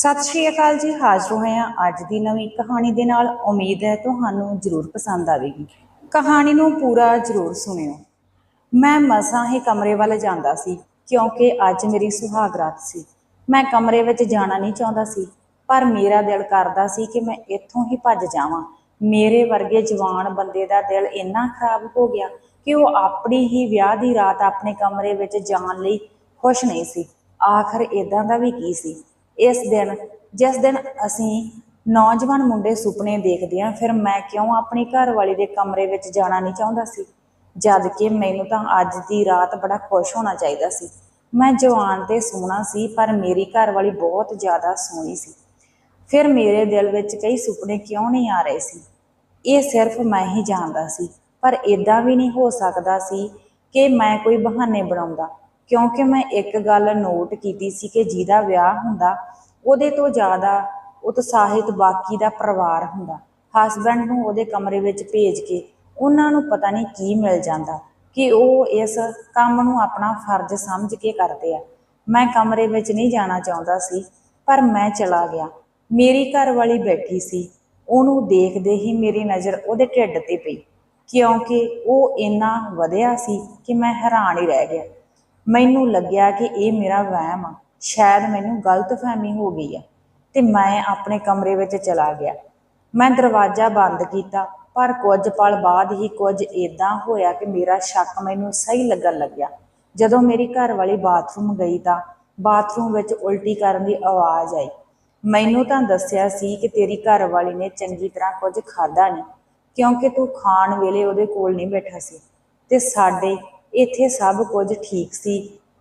ਸਤਿ ਸ਼੍ਰੀ ਅਕਾਲ ਜੀ, ਹਾਜ਼ਰ ਹੋਏ ਹਾਂ ਅੱਜ ਦੀ ਨਵੀਂ ਕਹਾਣੀ ਦੇ ਨਾਲ। ਉਮੀਦ ਹੈ ਤੁਹਾਨੂੰ ਜ਼ਰੂਰ ਪਸੰਦ ਆਵੇਗੀ। ਕਹਾਣੀ ਨੂੰ ਪੂਰਾ ਜ਼ਰੂਰ ਸੁਣਿਓ। ਮੈਂ ਮਸਾਂ ਹੀ ਕਮਰੇ ਵੱਲ ਜਾਂਦਾ ਸੀ, ਕਿਉਂਕਿ ਅੱਜ ਮੇਰੀ ਸੁਹਾਗ ਰਾਤ ਸੀ। ਮੈਂ ਕਮਰੇ ਵਿੱਚ ਜਾਣਾ ਨਹੀਂ ਚਾਹੁੰਦਾ ਸੀ, ਪਰ ਮੇਰਾ ਦਿਲ ਕਰਦਾ ਸੀ ਕਿ ਮੈਂ ਇੱਥੋਂ ਹੀ ਭੱਜ ਜਾਵਾਂ। ਮੇਰੇ ਵਰਗੇ ਜਵਾਨ ਬੰਦੇ ਦਾ ਦਿਲ ਇੰਨਾ ਖਰਾਬ ਹੋ ਗਿਆ ਕਿ ਉਹ ਆਪਣੀ ਹੀ ਵਿਆਹ ਦੀ ਰਾਤ ਆਪਣੇ ਕਮਰੇ ਵਿੱਚ ਜਾਣ ਲਈ ਖੁਸ਼ ਨਹੀਂ ਸੀ। ਆਖਰ ਇਦਾਂ ਦਾ ਵੀ ਕੀ ਸੀ? ਇਸ ਦਿਨ, ਜਿਸ ਦਿਨ ਅਸੀਂ ਨੌਜਵਾਨ ਮੁੰਡੇ ਸੁਪਨੇ ਦੇਖਦੇ ਹਾਂ, ਫਿਰ ਮੈਂ ਕਿਉਂ ਆਪਣੀ ਘਰਵਾਲੀ ਦੇ ਕਮਰੇ ਵਿੱਚ ਜਾਣਾ ਨਹੀਂ ਚਾਹੁੰਦਾ ਸੀ? ਜਦ ਕਿ ਮੈਨੂੰ ਤਾਂ ਅੱਜ ਦੀ ਰਾਤ ਬੜਾ ਖੁਸ਼ ਹੋਣਾ ਚਾਹੀਦਾ ਸੀ। ਮੈਂ ਜਵਾਨ ਤੇ ਸੋਹਣਾ ਸੀ, ਪਰ ਮੇਰੀ ਘਰਵਾਲੀ ਬਹੁਤ ਜ਼ਿਆਦਾ ਸੋਹਣੀ ਸੀ। ਫਿਰ ਮੇਰੇ ਦਿਲ ਵਿੱਚ ਕਈ ਸੁਪਨੇ ਕਿਉਂ ਨਹੀਂ ਆ ਰਹੇ ਸੀ? ਇਹ ਸਿਰਫ ਮੈਂ ਹੀ ਜਾਣਦਾ ਸੀ, ਪਰ ਇਦਾਂ ਵੀ ਨਹੀਂ ਹੋ ਸਕਦਾ ਸੀ ਕਿ ਮੈਂ ਕੋਈ ਬਹਾਨੇ ਬਣਾਉਂਦਾ। ਕਿਉਂਕਿ ਮੈਂ ਇੱਕ ਗੱਲ ਨੋਟ ਕੀਤੀ ਸੀ ਕਿ ਜਿਹਦਾ ਵਿਆਹ ਹੁੰਦਾ, ਉਹਦੇ ਤੋਂ ਜ਼ਿਆਦਾ ਉਤਸ਼ਾਹਿਤ ਬਾਕੀ ਦਾ ਪਰਿਵਾਰ ਹੁੰਦਾ। ਹਸਬੰਡ ਨੂੰ ਉਹਦੇ ਕਮਰੇ ਵਿੱਚ ਭੇਜ ਕੇ ਉਹਨਾਂ ਨੂੰ ਪਤਾ ਨਹੀਂ ਕੀ ਮਿਲ ਜਾਂਦਾ ਕਿ ਉਹ ਇਸ ਕੰਮ ਨੂੰ ਆਪਣਾ ਫਰਜ਼ ਸਮਝ ਕੇ ਕਰਦੇ ਆ। ਮੈਂ ਕਮਰੇ ਵਿੱਚ ਨਹੀਂ ਜਾਣਾ ਚਾਹੁੰਦਾ ਸੀ, ਪਰ ਮੈਂ ਚਲਾ ਗਿਆ। ਮੇਰੀ ਘਰ ਵਾਲੀ ਬੈਠੀ ਸੀ, ਉਹਨੂੰ ਦੇਖਦੇ ਹੀ ਮੇਰੀ ਨਜ਼ਰ ਉਹਦੇ ਢਿੱਡ ਤੇ ਪਈ, ਕਿਉਂਕਿ ਉਹ ਇੰਨਾ ਵਧਿਆ ਸੀ ਕਿ ਮੈਂ ਹੈਰਾਨ ਹੀ ਰਹਿ ਗਿਆ। ਮੈਨੂੰ ਲੱਗਿਆ ਕਿ ਇਹ ਮੇਰਾ ਵਹਿਮ ਆ। ਸ਼ਾਇਦ ਮੈਨੂੰ ਗਲਤਫਹਿਮੀ ਹੋ ਗਈ ਆ ਤੇ ਮੈਂ ਆਪਣੇ ਕਮਰੇ ਵਿੱਚ ਚਲਾ ਗਿਆ। ਮੈਂ ਦਰਵਾਜ਼ਾ ਬੰਦ ਕੀਤਾ, ਪਰ ਕੁਝ ਪਲ ਬਾਅਦ ਹੀ ਕੁਝ ਏਦਾਂ ਹੋਇਆ ਕਿ ਮੇਰਾ ਸ਼ੱਕ ਮੈਨੂੰ ਸਹੀ ਲੱਗਣ ਲੱਗਿਆ। ਜਦੋਂ ਮੇਰੀ ਘਰ ਵਾਲੀ ਬਾਥਰੂਮ ਗਈ ਤਾਂ ਬਾਥਰੂਮ ਵਿੱਚ ਉਲਟੀ ਕਰਨ ਦੀ ਆਵਾਜ਼ ਆਈ। ਮੈਨੂੰ ਤਾਂ ਦੱਸਿਆ ਸੀ ਕਿ ਤੇਰੀ ਘਰ ਵਾਲੀ ਨੇ ਚੰਗੀ ਤਰ੍ਹਾਂ ਕੁਝ ਖਾਦਾ ਨਹੀਂ, ਕਿਉਂਕਿ ਤੂੰ ਖਾਣ ਵੇਲੇ ਉਹਦੇ ਕੋਲ ਨਹੀਂ ਬੈਠਾ ਸੀ ਤੇ ਸਾਡੇ ਇੱਥੇ ਸਭ ਕੁਝ ਠੀਕ ਸੀ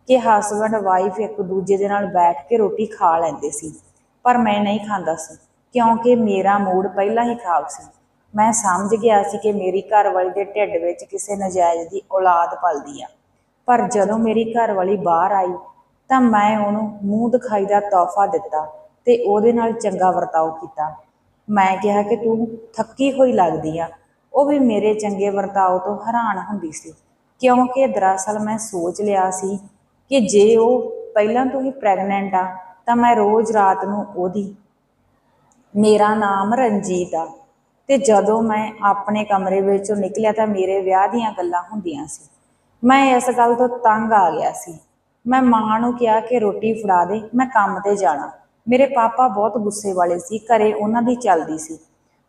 ਕਿ ਹਸਬੰਡ ਵਾਈਫ ਇੱਕ ਦੂਜੇ ਦੇ ਨਾਲ ਬੈਠ ਕੇ ਰੋਟੀ ਖਾ ਲੈਂਦੇ ਸੀ। ਪਰ ਮੈਂ ਨਹੀਂ ਖਾਂਦਾ ਸੀ, ਕਿਉਂਕਿ ਮੇਰਾ ਮੂਡ ਪਹਿਲਾਂ ਹੀ ਖਰਾਬ ਸੀ। ਮੈਂ ਸਮਝ ਗਿਆ ਸੀ ਕਿ ਮੇਰੀ ਘਰਵਾਲੀ ਦੇ ਢਿੱਡ ਵਿੱਚ ਕਿਸੇ ਨਜਾਇਜ਼ ਦੀ ਔਲਾਦ ਪਲਦੀ ਆ। ਪਰ ਜਦੋਂ ਮੇਰੀ ਘਰਵਾਲੀ ਬਾਹਰ ਆਈ, ਤਾਂ ਮੈਂ ਉਹਨੂੰ ਮੂੰਹ ਦਿਖਾਈ ਦਾ ਤੋਹਫਾ ਦਿੱਤਾ ਤੇ ਉਹਦੇ ਨਾਲ ਚੰਗਾ ਵਰਤਾਓ ਕੀਤਾ। ਮੈਂ ਕਿਹਾ ਕਿ ਤੂੰ ਥੱਕੀ ਹੋਈ ਲੱਗਦੀ ਆ। ਉਹ ਵੀ ਮੇਰੇ ਚੰਗੇ ਵਰਤਾਓ ਤੋਂ ਹੈਰਾਨ ਹੁੰਦੀ ਸੀ। ਕਿਉਂਕਿ ਦਰਅਸਲ ਮੈਂ ਸੋਚ ਲਿਆ ਸੀ ਕਿ ਜੇ ਉਹ ਪਹਿਲਾਂ ਤੋਂ ਹੀ ਪ੍ਰੈਗਨੈਂਟ ਆ, ਤਾਂ ਮੈਂ ਰੋਜ਼ ਰਾਤ ਨੂੰ ਉਹਦੀ, ਮੇਰਾ ਨਾਮ ਰਣਜੀਤ ਆ। ਤੇ ਜਦੋਂ ਮੈਂ ਆਪਣੇ ਕਮਰੇ ਵਿੱਚੋਂ ਨਿਕਲਿਆ ਤਾਂ ਮੇਰੇ ਵਿਆਹ ਦੀਆਂ ਗੱਲਾਂ ਹੁੰਦੀਆਂ ਸੀ। ਮੈਂ ਇਸ ਗੱਲ ਤੋਂ ਤੰਗ ਆ ਗਿਆ ਸੀ। ਮੈਂ ਮਾਂ ਨੂੰ ਕਿਹਾ ਕਿ ਰੋਟੀ ਫੜਾ ਦੇ, ਮੈਂ ਕੰਮ ਤੇ ਜਾਣਾ। ਮੇਰੇ ਪਾਪਾ ਬਹੁਤ ਗੁੱਸੇ ਵਾਲੇ ਸੀ, ਘਰੇ ਉਹਨਾਂ ਦੀ ਚੱਲਦੀ ਸੀ।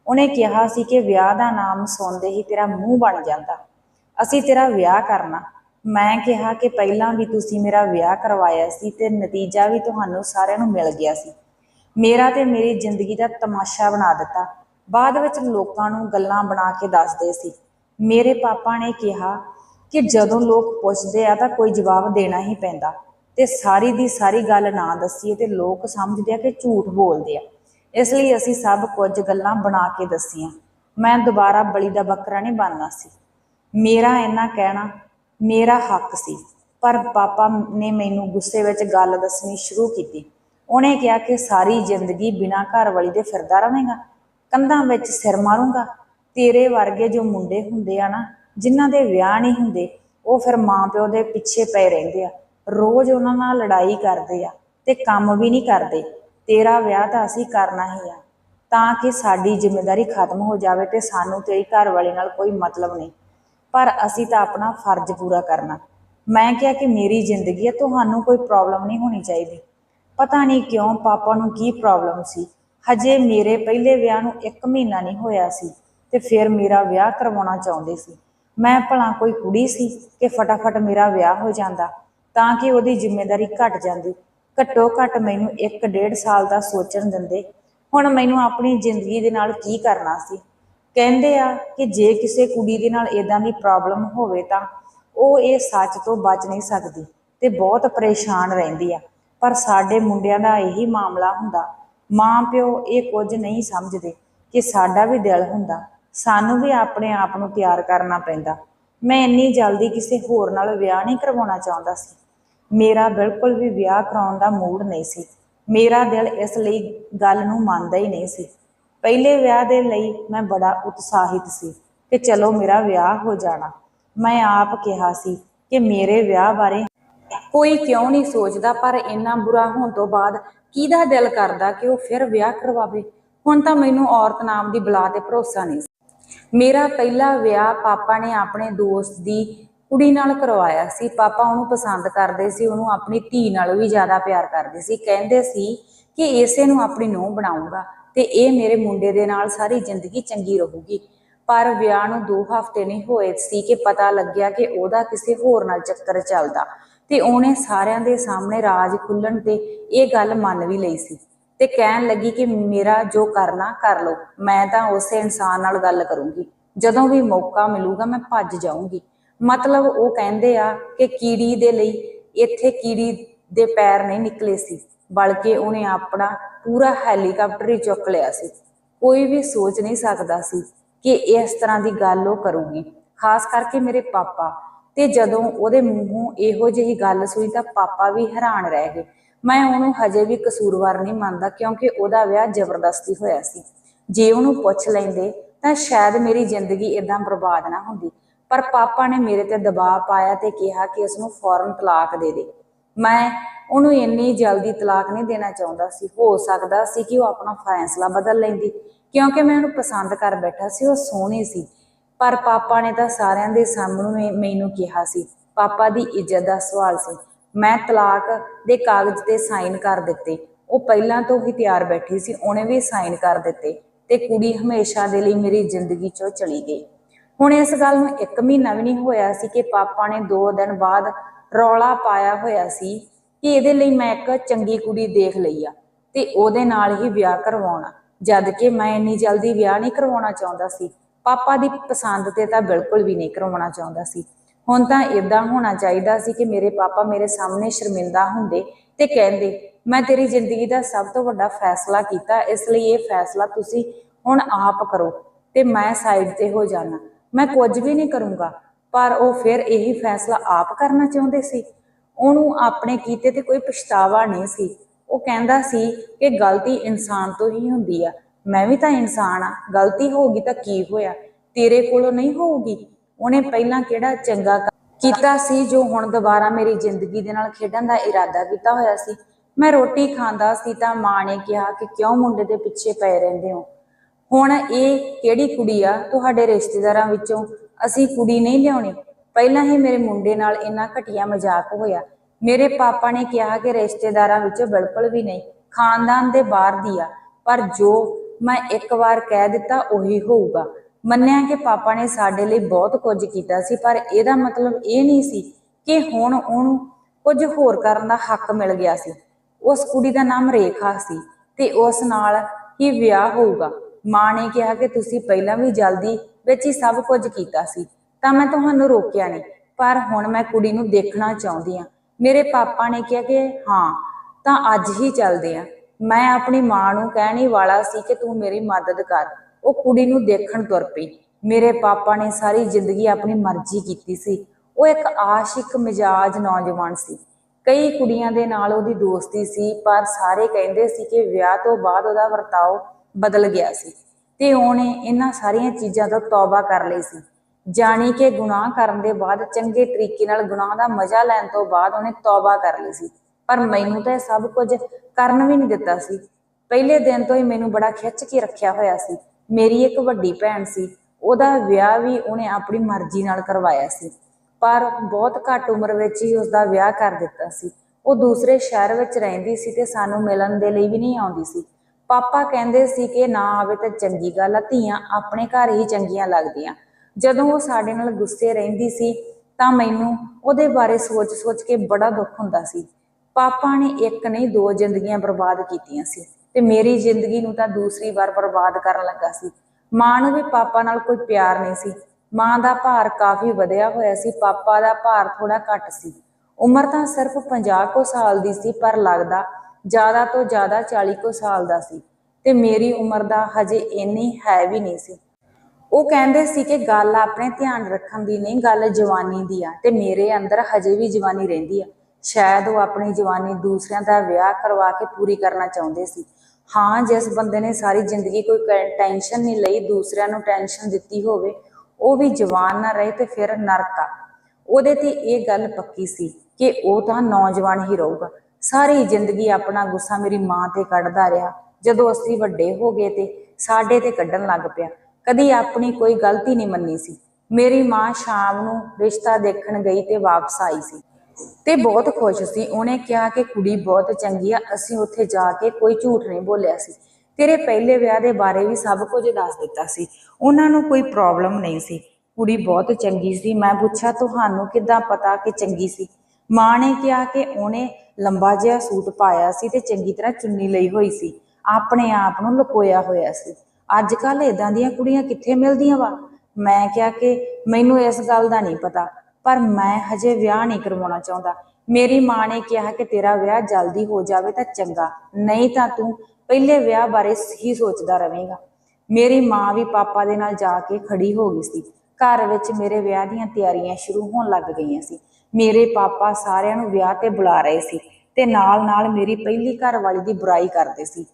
ਉਹਨੇ ਕਿਹਾ ਸੀ ਕਿ ਵਿਆਹ ਦਾ ਨਾਮ ਸੁਣਦੇ ਹੀ ਤੇਰਾ ਮੂੰਹ ਬਣ ਜਾਂਦਾ। ਅਸੀਂ ਤੇਰਾ ਵਿਆਹ ਕਰਨਾ। ਮੈਂ ਕਿਹਾ ਕਿ ਪਹਿਲਾਂ ਵੀ ਤੁਸੀਂ ਮੇਰਾ ਵਿਆਹ ਕਰਵਾਇਆ ਸੀ ਤੇ ਨਤੀਜਾ ਵੀ ਤੁਹਾਨੂੰ ਸਾਰਿਆਂ ਨੂੰ ਮਿਲ ਗਿਆ ਸੀ। ਮੇਰਾ ਤੇ ਮੇਰੀ ਜ਼ਿੰਦਗੀ ਦਾ ਤਮਾਸ਼ਾ ਬਣਾ ਦਿੱਤਾ। ਬਾਅਦ ਵਿੱਚ ਲੋਕਾਂ ਨੂੰ ਗੱਲਾਂ ਬਣਾ ਕੇ ਦੱਸਦੇ ਸੀ। ਮੇਰੇ ਪਾਪਾ ਨੇ ਕਿਹਾ ਕਿ ਜਦੋਂ ਲੋਕ ਪੁੱਛਦੇ ਆ ਤਾਂ ਕੋਈ ਜਵਾਬ ਦੇਣਾ ਹੀ ਪੈਂਦਾ। ਤੇ ਸਾਰੀ ਦੀ ਸਾਰੀ ਗੱਲ ਨਾ ਦੱਸੀਏ ਤੇ ਲੋਕ ਸਮਝਦੇ ਆ ਕਿ ਝੂਠ ਬੋਲਦੇ ਆ। ਇਸ ਲਈ ਅਸੀਂ ਸਭ ਕੁਝ ਗੱਲਾਂ ਬਣਾ ਕੇ ਦੱਸੀਆਂ। ਮੈਂ ਦੁਬਾਰਾ ਬਲੀ ਦਾ ਬੱਕਰਾ ਨਹੀਂ ਬਣਨਾ ਸੀ। ਮੇਰਾ ਇੰਨਾ ਕਹਿਣਾ, ਮੇਰਾ ਹੱਕ ਸੀ, ਪਰ ਪਾਪਾ ਨੇ ਮੈਨੂੰ ਗੁੱਸੇ ਵਿੱਚ ਗੱਲ ਦੱਸਣੀ ਸ਼ੁਰੂ ਕੀਤੀ। ਉਹਨੇ ਕਿਹਾ ਕਿ ਸਾਰੀ ਜ਼ਿੰਦਗੀ ਬਿਨਾਂ ਘਰ ਵਾਲੀ ਦੇ ਫਿਰਦਾ ਰਹੇਗਾ ਕੰਧਾਂ ਵਿੱਚ ਸਿਰ ਮਾਰੂੰਗਾ। ਤੇਰੇ ਵਰਗੇ ਜੋ ਮੁੰਡੇ ਹੁੰਦੇ ਆ ਨਾ, ਜਿਨ੍ਹਾਂ ਦੇ ਵਿਆਹ ਨਹੀਂ ਹੁੰਦੇ, ਉਹ ਫਿਰ ਮਾਂ ਪਿਓ ਦੇ ਪਿੱਛੇ ਪਏ ਰਹਿੰਦੇ ਆ। ਰੋਜ਼ ਉਹਨਾਂ ਨਾਲ ਲੜਾਈ ਕਰਦੇ ਆ ਤੇ ਕੰਮ ਵੀ ਨਹੀਂ ਕਰਦੇ। ਤੇਰਾ ਵਿਆਹ ਤਾਂ ਅਸੀਂ ਕਰਨਾ ਹੀ ਆ। ਤਾਂ ਕਿ ਸਾਡੀ ਜ਼ਿੰਮੇਵਾਰੀ ਖਤਮ ਹੋ ਜਾਵੇ ਤੇ ਸਾਨੂੰ ਤੇਰੀ ਘਰ ਵਾਲੇ ਨਾਲ ਕੋਈ ਮਤਲਬ ਨਹੀਂ। ਪਰ ਅਸੀਂ ਤਾਂ ਆਪਣਾ ਫਰਜ਼ ਪੂਰਾ ਕਰਨਾ। ਮੈਂ ਕਿਹਾ ਕਿ ਮੇਰੀ ਜ਼ਿੰਦਗੀ ਹੈ ਤੁਹਾਨੂੰ ਕੋਈ ਪ੍ਰੋਬਲਮ ਨਹੀਂ ਹੋਣੀ ਚਾਹੀਦੀ। ਪਤਾ ਨਹੀਂ ਕਿਉਂ ਪਾਪਾ ਨੂੰ ਕੀ ਪ੍ਰੋਬਲਮ ਸੀ। ਹਜੇ ਮੇਰੇ ਪਹਿਲੇ ਵਿਆਹ ਨੂੰ 1 ਮਹੀਨਾ ਨਹੀਂ ਹੋਇਆ ਸੀ ਤੇ ਫਿਰ ਮੇਰਾ ਵਿਆਹ ਕਰਵਾਉਣਾ ਚਾਹੁੰਦੇ ਸੀ। ਮੈਂ ਭਲਾ ਕੋਈ ਕੁੜੀ ਸੀ ਕਿ ਫਟਾਫਟ ਮੇਰਾ ਵਿਆਹ ਹੋ ਜਾਂਦਾ, ਤਾਂ ਕਿ ਉਹਦੀ ਜ਼ਿੰਮੇਵਾਰੀ ਘਟ ਜਾਂਦੀ। ਘੱਟੋ ਘੱਟ ਮੈਨੂੰ 1.5 ਸਾਲ ਦਾ ਸੋਚਣ ਦਿੰਦੇ, ਹੁਣ ਮੈਨੂੰ ਆਪਣੀ ਜ਼ਿੰਦਗੀ ਦੇ ਨਾਲ ਕੀ ਕਰਨਾ ਸੀ। ਕਹਿੰਦੇ ਆ ਕਿ ਜੇ ਕਿਸੇ ਕੁੜੀ ਦੇ ਨਾਲ ਇਦਾਂ ਦੀ ਪ੍ਰੋਬਲਮ ਹੋਵੇ ਤਾਂ ਉਹ ਇਹ ਸੱਚ ਤੋਂ ਬਚ ਨਹੀਂ ਸਕਦੀ ਤੇ ਬਹੁਤ ਪਰੇਸ਼ਾਨ ਰਹਿੰਦੀ ਆ। ਪਰ ਸਾਡੇ ਮੁੰਡਿਆਂ ਦਾ ਇਹੀ ਮਾਮਲਾ ਹੁੰਦਾ ਮਾਂ ਪਿਓ ਇਹ ਕੁਝ ਨਹੀਂ ਸਮਝਦੇ ਕਿ ਸਾਡਾ ਵੀ ਦਿਲ ਹੁੰਦਾ, ਸਾਨੂੰ ਵੀ ਆਪਣੇ ਆਪ ਨੂੰ ਤਿਆਰ ਕਰਨਾ ਪੈਂਦਾ। ਮੈਂ ਇੰਨੀ ਜਲਦੀ ਕਿਸੇ ਹੋਰ ਨਾਲ ਵਿਆਹ ਨਹੀਂ ਕਰਵਾਉਣਾ ਚਾਹੁੰਦਾ ਸੀ। ਮੇਰਾ ਬਿਲਕੁਲ ਵੀ ਵਿਆਹ ਕਰਾਉਣ ਦਾ ਮੂਡ ਨਹੀਂ ਸੀ। ਮੇਰਾ ਦਿਲ ਇਸ ਲਈ ਗੱਲ ਨੂੰ ਮੰਨਦਾ ਹੀ ਨਹੀਂ ਸੀ। ਪਹਿਲੇ ਵਿਆਹ ਦੇ ਲਈ ਮੈਂ ਬੜਾ ਉਤਸ਼ਾਹਿਤ ਸੀ ਕਿ ਚਲੋ ਮੇਰਾ ਵਿਆਹ ਹੋ ਜਾਣਾ। ਮੈਂ ਆਪ ਕਿਹਾ ਸੀ ਕਿ ਮੇਰੇ ਵਿਆਹ ਬਾਰੇ ਕੋਈ ਕਿਉਂ ਨਹੀਂ ਸੋਚਦਾ, ਪਰ ਇੰਨਾ ਬੁਰਾ ਹੋਣ ਤੋਂ ਬਾਅਦ ਕਿਹਦਾ ਦਿਲ ਕਰਦਾ ਕਿ ਉਹ ਫਿਰ ਵਿਆਹ ਕਰਵਾਵੇ? ਹੁਣ ਤਾਂ ਮੈਨੂੰ ਔਰਤ ਨਾਮ ਦੀ ਬਲਾ ਤੇ ਭਰੋਸਾ ਨਹੀਂ ਮੇਰਾ ਪਹਿਲਾ ਵਿਆਹ ਪਾਪਾ ਨੇ ਆਪਣੇ ਦੋਸਤ ਦੀ ਕੁੜੀ ਨਾਲ ਕਰਵਾਇਆ ਸੀ। ਪਾਪਾ ਉਹਨੂੰ ਪਸੰਦ ਕਰਦੇ ਸੀ, ਉਹਨੂੰ ਆਪਣੀ ਧੀ ਨਾਲੋਂ ਵੀ ਜ਼ਿਆਦਾ ਪਿਆਰ ਕਰਦੇ ਸੀ। ਕਹਿੰਦੇ ਸੀ ਕਿ ਇਸੇ ਨੂੰ ਆਪਣੀ ਨੂੰਹ ਬਣਾਉਂਗਾ ਤੇ ਇਹ ਮੇਰੇ ਮੁੰਡੇ ਦੇ ਨਾਲ ਸਾਰੀ ਜ਼ਿੰਦਗੀ ਚੰਗੀ ਰਹੂਗੀ। ਪਰ ਵਿਆਹ ਨੂੰ 2 ਹਫ਼ਤੇ ਨਹੀਂ ਹੋਏ ਸੀ ਕਿ ਪਤਾ ਲੱਗਿਆ ਕਿ ਉਹਦਾ ਕਿਸੇ ਹੋਰ ਨਾਲ ਚੱਕਰ ਚੱਲਦਾ। ਤੇ ਉਹਨੇ ਸਾਰਿਆਂ ਦੇ ਸਾਹਮਣੇ ਰਾਜ ਖੁੱਲਣ ਤੇ ਇਹ ਗੱਲ ਮੰਨ ਵੀ ਲਈ ਸੀ। ਤੇ ਕਹਿਣ ਲੱਗੀ ਕਿ ਮੇਰਾ ਜੋ ਕਰਨਾ, ਕਰ ਲਓ। ਮੈਂ ਤਾਂ ਉਸੇ ਇਨਸਾਨ ਨਾਲ ਗੱਲ ਕਰੂੰਗੀ। ਜਦੋਂ ਵੀ ਮੌਕਾ ਮਿਲੂਗਾ ਮੈਂ ਭੱਜ ਜਾਊਂਗੀ। ਮਤਲਬ ਉਹ ਕਹਿੰਦੇ ਆ ਕਿ ਕੀੜੀ ਦੇ ਲਈ, ਇੱਥੇ ਕੀੜੀ ਦੇ ਪੈਰ ਨਹੀਂ ਨਿਕਲੇ ਸੀ, ਬਲਕਿ ਉਹਨੇ ਆਪਣਾ ਪੂਰਾ ਹੈਲੀਕਾਪਟਰ ਹੀ ਚੁੱਕ ਲਿਆ ਸੀ। ਕੋਈ ਵੀ ਸੋਚ ਨਹੀਂ ਸਕਦਾ ਸੀ ਕਿ ਇਸ ਤਰ੍ਹਾਂ ਦੀ ਗੱਲ ਉਹ ਕਰੂਗੀ। ਖਾਸ ਕਰਕੇ ਮੇਰੇ ਪਾਪਾ। ਤੇ ਜਦੋਂ ਉਹਦੇ ਮੂੰਹੋਂ ਇਹੋ ਜਿਹੀ ਗੱਲ ਸੁਣੀ ਤਾਂ ਪਾਪਾ ਵੀ ਹੈਰਾਨ ਰਹਿ ਗਏ। ਮੈਂ ਉਹਨੂੰ ਹਜੇ ਵੀ ਕਸੂਰਵਾਰ ਨਹੀਂ ਮੰਨਦਾ, ਕਿਉਂਕਿ ਉਹਦਾ ਵਿਆਹ ਜ਼ਬਰਦਸਤੀ ਹੋਇਆ ਸੀ। ਜੇ ਉਹਨੂੰ ਪੁੱਛ ਲੈਂਦੇ, ਤਾਂ ਸ਼ਾਇਦ ਮੇਰੀ ਜ਼ਿੰਦਗੀ ਇਦਾਂ ਬਰਬਾਦ ਨਾ ਹੁੰਦੀ। ਪਰ ਪਾਪਾ ਨੇ ਮੇਰੇ ਤੇ ਦਬਾਅ ਪਾਇਆ ਤੇ ਕਿਹਾ ਕਿ ਉਸ ਨੂੰ ਫੌਰਨ ਤਲਾਕ ਦੇ ਦੇ। ਮੈਂ ਉਹਨੂੰ ਇੰਨੀ ਜਲਦੀ ਤਲਾਕ ਨਹੀਂ ਦੇਣਾ ਚਾਹੁੰਦਾ ਸੀ, ਹੋ ਸਕਦਾ ਸੀ ਕਿ ਉਹ ਆਪਣਾ ਫੈਸਲਾ ਬਦਲ ਲੈਂਦੀ, ਕਿਉਂਕਿ ਮੈਂ ਉਹਨੂੰ ਪਸੰਦ ਕਰ ਬੈਠਾ ਸੀ, ਉਹ ਸੋਹਣੀ ਸੀ। ਪਰ ਪਾਪਾ ਨੇ ਤਾਂ ਸਾਰਿਆਂ ਦੇ ਸਾਹਮਣੇ ਮੈਨੂੰ ਕਿਹਾ ਸੀ, ਪਾਪਾ ਦੀ ਇੱਜ਼ਤ ਦਾ ਸਵਾਲ ਸੀ। ਮੈਂ ਤਲਾਕ ਦੇ ਕਾਗਜ਼ ਤੇ ਸਾਈਨ ਕਰ ਦਿੱਤੇ। ਉਹ ਪਹਿਲਾਂ ਤੋਂ ਹੀ ਤਿਆਰ ਬੈਠੀ ਸੀ, ਉਹਨੇ ਵੀ ਸਾਈਨ ਕਰ ਦਿੱਤੇ ਤੇ ਕੁੜੀ ਹਮੇਸ਼ਾ ਦੇ ਲਈ ਮੇਰੀ ਜ਼ਿੰਦਗੀ ਚੋਂ ਚਲੀ ਗਈ। ਹੁਣ ਇਸ ਗੱਲ ਨੂੰ 1 ਮਹੀਨਾ ਵੀ ਨਹੀਂ ਹੋਇਆ ਸੀ ਕਿ ਪਾਪਾ ਨੇ 2 ਦਿਨ ਬਾਅਦ ਰੌਲਾ ਪਾਇਆ ਹੋਇਆ ਸੀ ਕਿ ਇਹਦੇ ਲਈ ਮੈਂ ਇੱਕ ਚੰਗੀ ਕੁੜੀ ਦੇਖ ਲਈ ਆ ਤੇ ਉਹਦੇ ਨਾਲ ਹੀ ਵਿਆਹ ਕਰਵਾਉਣਾ। ਜਦ ਕਿ ਮੈਂ ਇੰਨੀ ਜਲਦੀ ਵਿਆਹ ਨਹੀਂ ਕਰਵਾਉਣਾ ਚਾਹੁੰਦਾ ਸੀ। ਪਾਪਾ ਦੀ ਪਸੰਦ ਤੇ ਤਾਂ ਬਿਲਕੁਲ ਵੀ ਨਹੀਂ ਕਰਵਾਉਣਾ ਚਾਹੁੰਦਾ ਸੀ। ਹੁਣ ਤਾਂ ਇਦਾਂ ਹੋਣਾ ਚਾਹੀਦਾ ਸੀ ਕਿ ਮੇਰੇ ਪਾਪਾ ਮੇਰੇ ਸਾਹਮਣੇ ਸ਼ਰਮਿੰਦਾ ਹੁੰਦੇ ਤੇ ਕਹਿੰਦੇ, ਮੈਂ ਤੇਰੀ ਜ਼ਿੰਦਗੀ ਦਾ ਸਭ ਤੋਂ ਵੱਡਾ ਫੈਸਲਾ ਕੀਤਾ, ਇਸ ਲਈ ਇਹ ਫੈਸਲਾ ਤੁਸੀਂ ਹੁਣ ਆਪ ਕਰੋ ਤੇ ਮੈਂ ਸਾਈਡ ਤੇ ਹੋ ਜਾਣਾ। ਮੈਂ ਕੁਝ ਵੀ ਨਹੀਂ ਕਰੂੰਗਾ। ਪਰ ਉਹ ਫਿਰ ਇਹੀ ਫੈਸਲਾ ਆਪ ਕਰਨਾ ਚਾਹੁੰਦੇ ਸੀ। ਉਹਨੂੰ ਆਪਣੇ ਕੀਤੇ ਤੇ ਕੋਈ ਪਛਤਾਵਾ ਨਹੀਂ ਸੀ। ਉਹ ਕਹਿੰਦਾ ਸੀ ਕਿ ਗਲਤੀ ਇਨਸਾਨ ਤੋਂ ਹੀ ਹੁੰਦੀ ਆ। ਮੈਂ ਵੀ ਤਾਂ ਇਨਸਾਨ ਆ। ਗਲਤੀ ਹੋਊਗੀ ਤਾਂ ਕੀ ਹੋਇਆ? ਤੇਰੇ ਕੋਲੋਂ ਨਹੀਂ ਹੋਊਗੀ? ਉਹਨੇ ਪਹਿਲਾਂ ਕਿਹੜਾ ਚੰਗਾ ਕੀਤਾ ਸੀ ਜੋ ਹੁਣ ਦੁਬਾਰਾ ਮੇਰੀ ਜ਼ਿੰਦਗੀ ਦੇ ਨਾਲ ਖੇਡਣ ਦਾ ਇਰਾਦਾ ਕੀਤਾ ਹੋਇਆ ਸੀ? ਮੈਂ ਰੋਟੀ ਖਾਂਦਾ ਸੀ ਤਾਂ ਮਾਂ ਨੇ ਕਿਹਾ ਕਿ ਕਿਉਂ ਮੁੰਡੇ ਦੇ ਪਿੱਛੇ ਪਏ ਰਹਿੰਦੇ ਹੋ? ਹੁਣ ਇਹ ਕਿਹੜੀ ਕੁੜੀ ਆ ਤੁਹਾਡੇ ਰਿਸ਼ਤੇਦਾਰਾਂ ਵਿੱਚੋਂ? ਅਸੀਂ ਕੁੜੀ ਨਹੀਂ ਲਿਆਉਣੀ। ਪਹਿਲਾਂ ਹੀ ਮੇਰੇ ਮੁੰਡੇ ਨਾਲ ਇੰਨਾ ਘਟੀਆ ਮਜ਼ਾਕ ਹੋਇਆ। ਮੇਰੇ ਪਾਪਾ ਨੇ ਕਿਹਾ ਕਿ ਰਿਸ਼ਤੇਦਾਰਾਂ ਵਿੱਚ ਬਿਲਕੁਲ ਵੀ ਨਹੀਂ, ਖਾਨਦਾਨ ਦੇ ਬਾਹਰ ਦੀ ਆ। ਪਰ ਜੋ ਮੈਂ ਇੱਕ ਵਾਰ ਕਹਿ ਦਿੱਤਾ, ਉਹੀ ਹੋਊਗਾ। ਮੰਨਿਆ ਕਿ ਪਾਪਾ ਨੇ ਸਾਡੇ ਲਈ ਬਹੁਤ ਕੁਝ ਕੀਤਾ ਸੀ, ਪਰ ਇਹਦਾ ਮਤਲਬ ਇਹ ਨਹੀਂ ਸੀ ਕਿ ਹੁਣ ਉਹਨੂੰ ਕੁਝ ਹੋਰ ਕਰਨ ਦਾ ਹੱਕ ਮਿਲ ਗਿਆ ਸੀ। ਉਸ ਕੁੜੀ ਦਾ ਨਾਮ ਰੇਖਾ ਸੀ ਤੇ ਉਸ ਨਾਲ ਹੀ ਵਿਆਹ ਹੋਊਗਾ। ਮਾਂ ਨੇ ਕਿਹਾ ਕਿ ਤੁਸੀਂ ਪਹਿਲਾਂ ਵੀ ਜਲਦੀ ਵਿੱਚ ਹੀ ਸਭ ਕੁਝ ਕੀਤਾ ਸੀ। ਤਾਂ ਮੈਂ ਤੁਹਾਨੂੰ ਰੋਕਿਆ ਨਹੀਂ, ਪਰ ਹੁਣ ਮੈਂ ਕੁੜੀ ਨੂੰ ਦੇਖਣਾ ਚਾਹੁੰਦੀ ਆ ਮੇਰੇ ਪਾਪਾ ਨੇ ਕਿਹਾ ਕਿ ਹਾਂ, ਤਾਂ ਅੱਜ ਹੀ ਚੱਲਦੇ ਆ ਮੈਂ ਆਪਣੀ ਮਾਂ ਨੂੰ ਕਹਿਣ ਵਾਲਾ ਸੀ ਕਿ ਤੂੰ ਮੇਰੀ ਮਦਦ ਕਰ। ਉਹ ਕੁੜੀ ਨੂੰ ਦੇਖਣ ਤੁਰ ਪਈ। ਮੇਰੇ ਪਾਪਾ ਨੇ ਸਾਰੀ ਜ਼ਿੰਦਗੀ ਆਪਣੀ ਮਰਜ਼ੀ ਕੀਤੀ ਸੀ। ਉਹ ਇੱਕ ਆਸ਼ਿਕ ਮਿਜਾਜ ਨੌਜਵਾਨ ਸੀ। ਕਈ ਕੁੜੀਆਂ ਦੇ ਨਾਲ ਉਹਦੀ ਦੋਸਤੀ ਸੀ, ਪਰ ਸਾਰੇ ਕਹਿੰਦੇ ਸੀ ਕਿ ਵਿਆਹ ਤੋਂ ਬਾਅਦ ਉਹਦਾ ਵਰਤਾਓ ਬਦਲ ਗਿਆ ਸੀ। ਤੇ ਉਹਨੇ ਇਹਨਾਂ ਸਾਰੀਆਂ ਚੀਜ਼ਾਂ ਤੋਂ ਤੌਬਾ ਕਰ ਲਈ ਸੀ। ਜਾਣੀ ਕਿ ਗੁਨਾਹ ਕਰਨ ਦੇ ਬਾਅਦ ਚੰਗੇ ਤਰੀਕੇ ਨਾਲ ਗੁਨਾਹ ਦਾ ਮਜ਼ਾ ਲੈਣ ਤੋਂ ਬਾਅਦ ਉਹਨੇ ਤੌਬਾ ਕਰ ਲਈ ਸੀ। ਪਰ ਮੈਨੂੰ ਤਾਂ ਇਹ ਸਭ ਕੁਝ ਕਰਨ ਵੀ ਨਹੀਂ ਦਿੱਤਾ ਸੀ। ਪਹਿਲੇ ਦਿਨ ਤੋਂ ਹੀ ਮੈਨੂੰ ਬੜਾ ਖਿੱਚ ਕੇ ਰੱਖਿਆ ਹੋਇਆ ਸੀ। ਮੇਰੀ ਇੱਕ ਵੱਡੀ ਭੈਣ ਸੀ। ਉਹਦਾ ਵਿਆਹ ਵੀ ਉਹਨੇ ਆਪਣੀ ਮਰਜ਼ੀ ਨਾਲ ਕਰਵਾਇਆ ਸੀ। ਪਰ ਬਹੁਤ ਘੱਟ ਉਮਰ ਵਿੱਚ ਹੀ ਉਸਦਾ ਵਿਆਹ ਕਰ ਦਿੱਤਾ ਸੀ। ਉਹ ਦੂਸਰੇ ਸ਼ਹਿਰ ਵਿੱਚ ਰਹਿੰਦੀ ਸੀ ਤੇ ਸਾਨੂੰ ਮਿਲਣ ਦੇ ਲਈ ਵੀ ਨਹੀਂ ਆਉਂਦੀ ਸੀ। ਪਾਪਾ ਕਹਿੰਦੇ ਸੀ ਕਿ ਨਾ ਆਵੇ ਤਾਂ ਚੰਗੀ ਗੱਲ ਆ, ਧੀਆਂ ਆਪਣੇ ਘਰ ਹੀ ਚੰਗੀਆਂ ਲੱਗਦੀਆਂ। ਜਦੋਂ ਉਹ ਸਾਡੇ ਨਾਲ ਗੁੱਸੇ ਰਹਿੰਦੀ ਸੀ, ਤਾਂ ਮੈਨੂੰ ਉਹਦੇ ਬਾਰੇ ਸੋਚ-ਸੋਚ ਕੇ ਬੜਾ ਦੁੱਖ ਹੁੰਦਾ ਸੀ। ਪਾਪਾ ਨੇ ਇੱਕ ਨਹੀਂ, ਦੋ ਜ਼ਿੰਦਗੀਆਂ ਬਰਬਾਦ ਕੀਤੀਆਂ ਸੀ ਤੇ ਮੇਰੀ ਜ਼ਿੰਦਗੀ ਨੂੰ ਤਾਂ ਦੂਸਰੀ ਵਾਰ ਬਰਬਾਦ ਕਰਨ ਲੱਗਾ ਸੀ। ਮਾਂ ਨੂੰ ਵੀ ਪਾਪਾ ਨਾਲ ਕੋਈ ਪਿਆਰ ਨਹੀਂ ਸੀ। ਮਾਂ ਦਾ ਭਾਰ ਕਾਫੀ ਵਧਿਆ ਹੋਇਆ ਸੀ, ਪਾਪਾ ਦਾ ਭਾਰ ਥੋੜਾ ਘੱਟ ਸੀ। ਉਮਰ ਤਾਂ ਸਿਰਫ 50 ਕੁ ਸਾਲ ਦੀ ਸੀ, ਪਰ ਲੱਗਦਾ ਜ਼ਿਆਦਾ ਤੋਂ ਜ਼ਿਆਦਾ 40 ਕੁ ਸਾਲ ਦਾ ਸੀ ਤੇ ਮੇਰੀ ਉਮਰ ਦਾ ਹਜੇ ਇੰਨੀ ਹੈ ਵੀ ਨਹੀਂ ਸੀ। ਉਹ ਕਹਿੰਦੇ ਸੀ ਕਿ ਗੱਲ ਆਪਣੇ ਧਿਆਨ ਰੱਖਣ ਦੀ ਨਹੀਂ, ਗੱਲ ਜਵਾਨੀ ਦੀ ਆ ਤੇ ਮੇਰੇ ਅੰਦਰ ਹਜੇ ਵੀ ਜਵਾਨੀ ਰਹਿੰਦੀ ਆ। ਸ਼ਾਇਦ ਉਹ ਆਪਣੀ ਜਵਾਨੀ ਦੂਸਰਿਆਂ ਦਾ ਵਿਆਹ ਕਰਵਾ ਕੇ ਪੂਰੀ ਕਰਨਾ ਚਾਹੁੰਦੇ ਸੀ। ਹਾਂ, ਜਿਸ ਬੰਦੇ ਨੇ ਸਾਰੀ ਜ਼ਿੰਦਗੀ ਕੋਈ ਟੈਨਸ਼ਨ ਨਹੀਂ ਲਈ, ਦੂਸਰਿਆਂ ਨੂੰ ਟੈਨਸ਼ਨ ਦਿੱਤੀ ਹੋਵੇ, ਉਹ ਵੀ ਜਵਾਨ ਨਾ ਰਹੇ ਤੇ ਫਿਰ ਨਰਕ ਆ। ਉਹਦੇ ਤੇ ਇਹ ਗੱਲ ਪੱਕੀ ਸੀ ਕਿ ਉਹ ਤਾਂ ਨੌਜਵਾਨ ਹੀ ਰਹੂਗਾ। ਸਾਰੀ ਜ਼ਿੰਦਗੀ ਆਪਣਾ ਗੁੱਸਾ ਮੇਰੀ ਮਾਂ ਤੇ ਕੱਢਦਾ ਰਿਹਾ। ਜਦੋਂ ਅਸੀਂ ਵੱਡੇ ਹੋ ਗਏ ਤੇ ਸਾਡੇ ਤੇ ਕੱਢਣ ਲੱਗ ਪਿਆ। ਕਦੀ ਆਪਣੀ ਕੋਈ ਗਲਤੀ ਨਹੀਂ ਮੰਨੀ ਸੀ। ਮੇਰੀ ਮਾਂ ਸ਼ਾਮ ਨੂੰ ਰਿਸ਼ਤਾ ਦੇਖਣ ਗਈ ਤੇ ਵਾਪਸ ਆਈ ਸੀ। ਤੇ ਬਹੁਤ ਖੁਸ਼ ਸੀ। ਉਹਨੇ ਕਿਹਾ ਕਿ ਕੁੜੀ ਬਹੁਤ ਚੰਗੀ ਆ, ਅਸੀਂ ਉੱਥੇ ਜਾ ਕੇ ਕੋਈ ਝੂਠ ਨਹੀਂ ਬੋਲਿਆ ਸੀ। ਤੇਰੇ ਪਹਿਲੇ ਵਿਆਹ ਦੇ ਬਾਰੇ ਵੀ ਸਭ ਕੁਝ ਦੱਸ ਦਿੱਤਾ ਸੀ। ਉਹਨਾਂ ਨੂੰ ਕੋਈ ਪ੍ਰੋਬਲਮ ਨਹੀਂ ਸੀ। ਕੁੜੀ ਬਹੁਤ ਚੰਗੀ ਸੀ। ਮੈਂ ਪੁੱਛਿਆ, ਤੁਹਾਨੂੰ ਕਿੱਦਾਂ ਪਤਾ ਕਿ ਚੰਗੀ ਸੀ? ਮਾਂ ਨੇ ਕਿਹਾ ਕਿ ਉਹਨੇ ਲੰਬਾ ਜਿਹਾ ਸੂਟ ਪਾਇਆ ਸੀ ਤੇ ਚੰਗੀ ਤਰ੍ਹਾਂ ਚੁੰਨੀ ਲਈ ਹੋਈ ਸੀ। ਆਪਣੇ ਆਪ ਨੂੰ ਲੁਕੋਇਆ ਹੋਇਆ ਸੀ। ਅੱਜ ਕੱਲ ਇਦਾਂ ਦੀਆਂ ਕੁੜੀਆਂ ਕਿੱਥੇ ਮਿਲਦੀਆਂ ਵਾ? ਮੈਂ ਕਿਹਾ ਕਿ ਮੈਨੂੰ ਇਸ ਗੱਲ ਦਾ ਨਹੀਂ ਪਤਾ, ਪਰ ਮੈਂ ਹਜੇ ਵਿਆਹ ਨਹੀਂ ਕਰਵਾਉਣਾ ਚਾਹੁੰਦਾ। ਮੇਰੀ ਮਾਂ ਨੇ ਕਿਹਾ ਕਿ ਤੇਰਾ ਵਿਆਹ ਜਲਦੀ ਹੋ ਜਾਵੇ ਤਾਂ ਚੰਗਾ, ਨਹੀਂ ਤਾਂ ਤੂੰ ਪਹਿਲੇ ਵਿਆਹ ਬਾਰੇ ਹੀ ਸੋਚਦਾ ਰਵੇਂਗਾ ਮੇਰੀ ਮਾਂ ਵੀ ਪਾਪਾ ਦੇ ਨਾਲ ਜਾ ਕੇ ਖੜੀ ਹੋ ਗਈ ਸੀ। ਘਰ ਵਿੱਚ ਮੇਰੇ ਵਿਆਹ ਦੀਆਂ ਤਿਆਰੀਆਂ ਸ਼ੁਰੂ ਹੋਣ ਲੱਗ ਗਈਆਂ ਸੀ। ਮੇਰੇ ਪਾਪਾ ਸਾਰਿਆਂ ਨੂੰ ਵਿਆਹ ਤੇ ਬੁਲਾ ਰਹੇ ਸੀ ਤੇ ਨਾਲ-ਨਾਲ ਮੇਰੀ ਪਹਿਲੀ ਘਰ ਵਾਲੀ ਦੀ ਬੁਰਾਈ ਕਰਦੇ ਸੀ।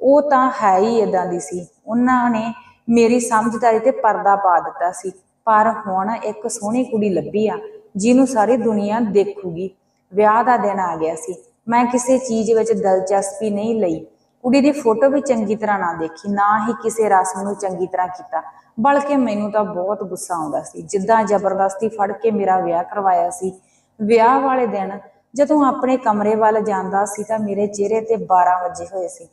ਉਹ ਤਾਂ ਹੈ ਹੀ ਇਦਾਂ ਦੀ ਸੀ। ਉਹਨਾਂ ਨੇ ਮੇਰੀ ਸਮਝਦਾਰੀ ਤੇ ਪਰਦਾ ਪਾ ਦਿੱਤਾ ਸੀ। ਪਰ ਹੁਣ ਇੱਕ ਸੋਹਣੀ ਕੁੜੀ ਲੱਭੀ ਆ, ਜਿਹਨੂੰ ਸਾਰੀ ਦੁਨੀਆ ਦੇਖੂਗੀ। ਵਿਆਹ ਦਾ ਦਿਨ ਆ ਗਿਆ ਸੀ। ਮੈਂ ਕਿਸੇ ਚੀਜ਼ ਵਿੱਚ ਦਿਲਚਸਪੀ ਨਹੀਂ ਲਈ। ਕੁੜੀ ਦੀ ਫੋਟੋ ਵੀ ਚੰਗੀ ਤਰ੍ਹਾਂ ਨਾ ਦੇਖੀ, ਨਾ ਹੀ ਕਿਸੇ ਰਸਮ ਨੂੰ ਚੰਗੀ ਤਰ੍ਹਾਂ ਕੀਤਾ। ਬਲਕਿ ਮੈਨੂੰ ਤਾਂ ਬਹੁਤ ਗੁੱਸਾ ਆਉਂਦਾ ਸੀ। ਜਿੱਦਾਂ ਜ਼ਬਰਦਸਤੀ ਫੜ ਕੇ ਮੇਰਾ ਵਿਆਹ ਕਰਵਾਇਆ ਸੀ। ਵਿਆਹ ਵਾਲੇ ਦਿਨ ਜਦੋਂ ਆਪਣੇ ਕਮਰੇ ਵੱਲ ਜਾਂਦਾ ਸੀ ਤਾਂ ਮੇਰੇ ਚਿਹਰੇ ਤੇ 12 ਵਜੇ ਹੋਏ ਸੀ।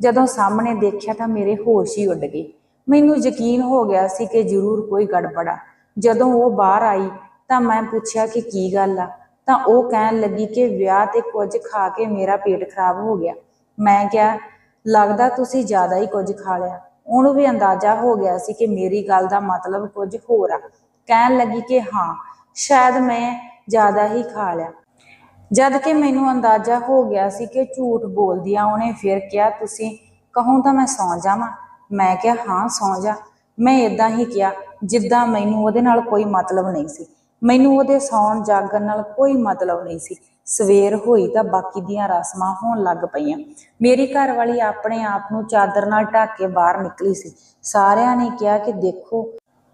ਜਦੋਂ ਸਾਹਮਣੇ ਦੇਖਿਆ ਤਾਂ ਮੇਰੇ ਹੋਸ਼ ਹੀ ਉੱਡ ਗਏ। ਮੈਨੂੰ ਯਕੀਨ ਹੋ ਗਿਆ ਸੀ ਕਿ ਜ਼ਰੂਰ ਕੋਈ ਗੜਬੜਾ ਜਦੋਂ ਉਹ ਬਾਹਰ ਆਈ ਤਾਂ ਮੈਂ ਪੁੱਛਿਆ ਕਿ ਕੀ ਗੱਲ ਆ? ਤਾਂ ਉਹ ਕਹਿਣ ਲੱਗੀ ਕਿ ਵਿਆਹ ਤੇ ਕੁਝ ਖਾ ਕੇ ਮੇਰਾ ਪੇਟ ਖਰਾਬ ਹੋ ਗਿਆ। ਮੈਂ ਕਿਹਾ ਲੱਗਦਾ ਤੁਸੀਂ ਜ਼ਿਆਦਾ ਹੀ ਕੁਝ ਖਾ ਲਿਆ। ਉਹਨੂੰ ਵੀ ਅੰਦਾਜ਼ਾ ਹੋ ਗਿਆ ਸੀ ਕਿ ਮੇਰੀ ਗੱਲ ਦਾ ਮਤਲਬ ਕੁਝ ਹੋਰ ਆ। ਕਹਿਣ ਲੱਗੀ ਕਿ ਹਾਂ, ਸ਼ਾਇਦ ਮੈਂ ਜ਼ਿਆਦਾ ਹੀ ਖਾ ਲਿਆ। ਜਦ ਕਿ ਮੈਨੂੰ ਅੰਦਾਜ਼ਾ ਹੋ ਗਿਆ ਸੀ ਕਿ ਝੂਠ ਬੋਲਦੀ ਆ ਉਹਨੇ ਫਿਰ ਕਿਹਾ, ਤੁਸੀਂ ਕਹੋ ਤਾਂ ਮੈਂ ਸੌਂ ਜਾਵਾਂ? ਮੈਂ ਕਿਹਾ, ਹਾਂ, ਸੌਂ ਜਾ। ਮੈਂ ਇਦਾਂ ਹੀ ਕਿਹਾ, ਜਿੱਦਾਂ ਮੈਨੂੰ ਉਹਦੇ ਨਾਲ ਕੋਈ ਮਤਲਬ ਨਹੀਂ ਸੀ। ਮੈਨੂੰ ਉਹਦੇ ਸੌਣ ਜਾਗਣ ਨਾਲ ਕੋਈ ਮਤਲਬ ਨਹੀਂ ਸੀ। ਸਵੇਰ ਹੋਈ ਤਾਂ ਬਾਕੀ ਦੀਆਂ ਰਸਮਾਂ ਹੋਣ ਲੱਗ ਪਈਆਂ। ਮੇਰੀ ਘਰ ਵਾਲੀ ਆਪਣੇ ਆਪ ਨੂੰ ਚਾਦਰ ਨਾਲ ਢੱਕ ਕੇ ਬਾਹਰ ਨਿਕਲੀ ਸੀ। ਸਾਰਿਆਂ ਨੇ ਕਿਹਾ ਕਿ ਦੇਖੋ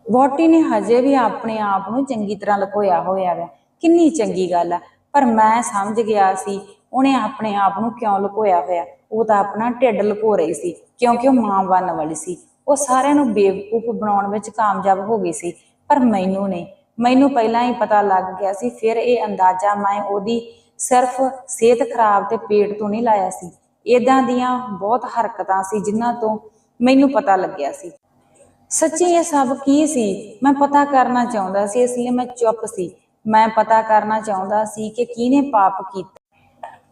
ਵੋਟੀ ਨੇ ਹਜੇ ਵੀ ਆਪਣੇ ਆਪ ਨੂੰ ਚੰਗੀ ਤਰ੍ਹਾਂ ਲੁਕੋਇਆ ਹੋਇਆ ਹੈ ਕਿੰਨੀ ਚੰਗੀ ਗੱਲ ਆ। ਪਰ ਮੈਂ ਸਮਝ ਗਿਆ ਸੀ, ਉਹਨੇ ਆਪਣੇ ਆਪ ਨੂੰ ਕਿਉਂ ਲੁਕੋਇਆ ਹੋਇਆ? ਉਹ ਤਾਂ ਆਪਣਾ ਢਿੱਡ ਲੁਕੋ ਰਹੀ ਸੀ, ਕਿਉਂਕਿ ਉਹ ਮਾਂ ਬਣਨ ਵਾਲੀ ਸੀ। ਉਹ ਸਾਰਿਆਂ ਨੂੰ ਬੇਵਕੂਫ ਬਣਾਉਣ ਵਿੱਚ ਕਾਮਯਾਬ ਹੋ ਗਈ ਸੀ। ਪਰ ਮੈਨੂੰ ਨਹੀਂ। ਮੈਨੂੰ ਪਹਿਲਾਂ ਹੀ ਪਤਾ ਲੱਗ ਗਿਆ ਸੀ, ਫਿਰ ਇਹ ਅੰਦਾਜ਼ਾ ਮੈਂ ਉਹਦੀ ਸਿਰਫ ਸਿਹਤ ਖਰਾਬ ਤੇ ਪੇਟ ਤੋਂ ਨਹੀਂ ਲਾਇਆ ਸੀ। ਇਦਾਂ ਦੀਆਂ ਬਹੁਤ ਹਰਕਤਾਂ ਸੀ ਜਿਨ੍ਹਾਂ ਤੋਂ ਮੈਨੂੰ ਪਤਾ ਲੱਗਿਆ ਸੀ। ਸੱਚੀ ਇਹ ਸਭ ਕੀ ਸੀ? ਮੈਂ ਪਤਾ ਕਰਨਾ ਚਾਹੁੰਦਾ ਸੀ, ਇਸ ਲਈ ਮੈਂ ਚੁੱਪ ਸੀ। ਮੈਂ ਪਤਾ ਕਰਨਾ ਚਾਹੁੰਦਾ ਸੀ ਕਿ ਕਿਹਨੇ ਪਾਪ ਕੀਤਾ।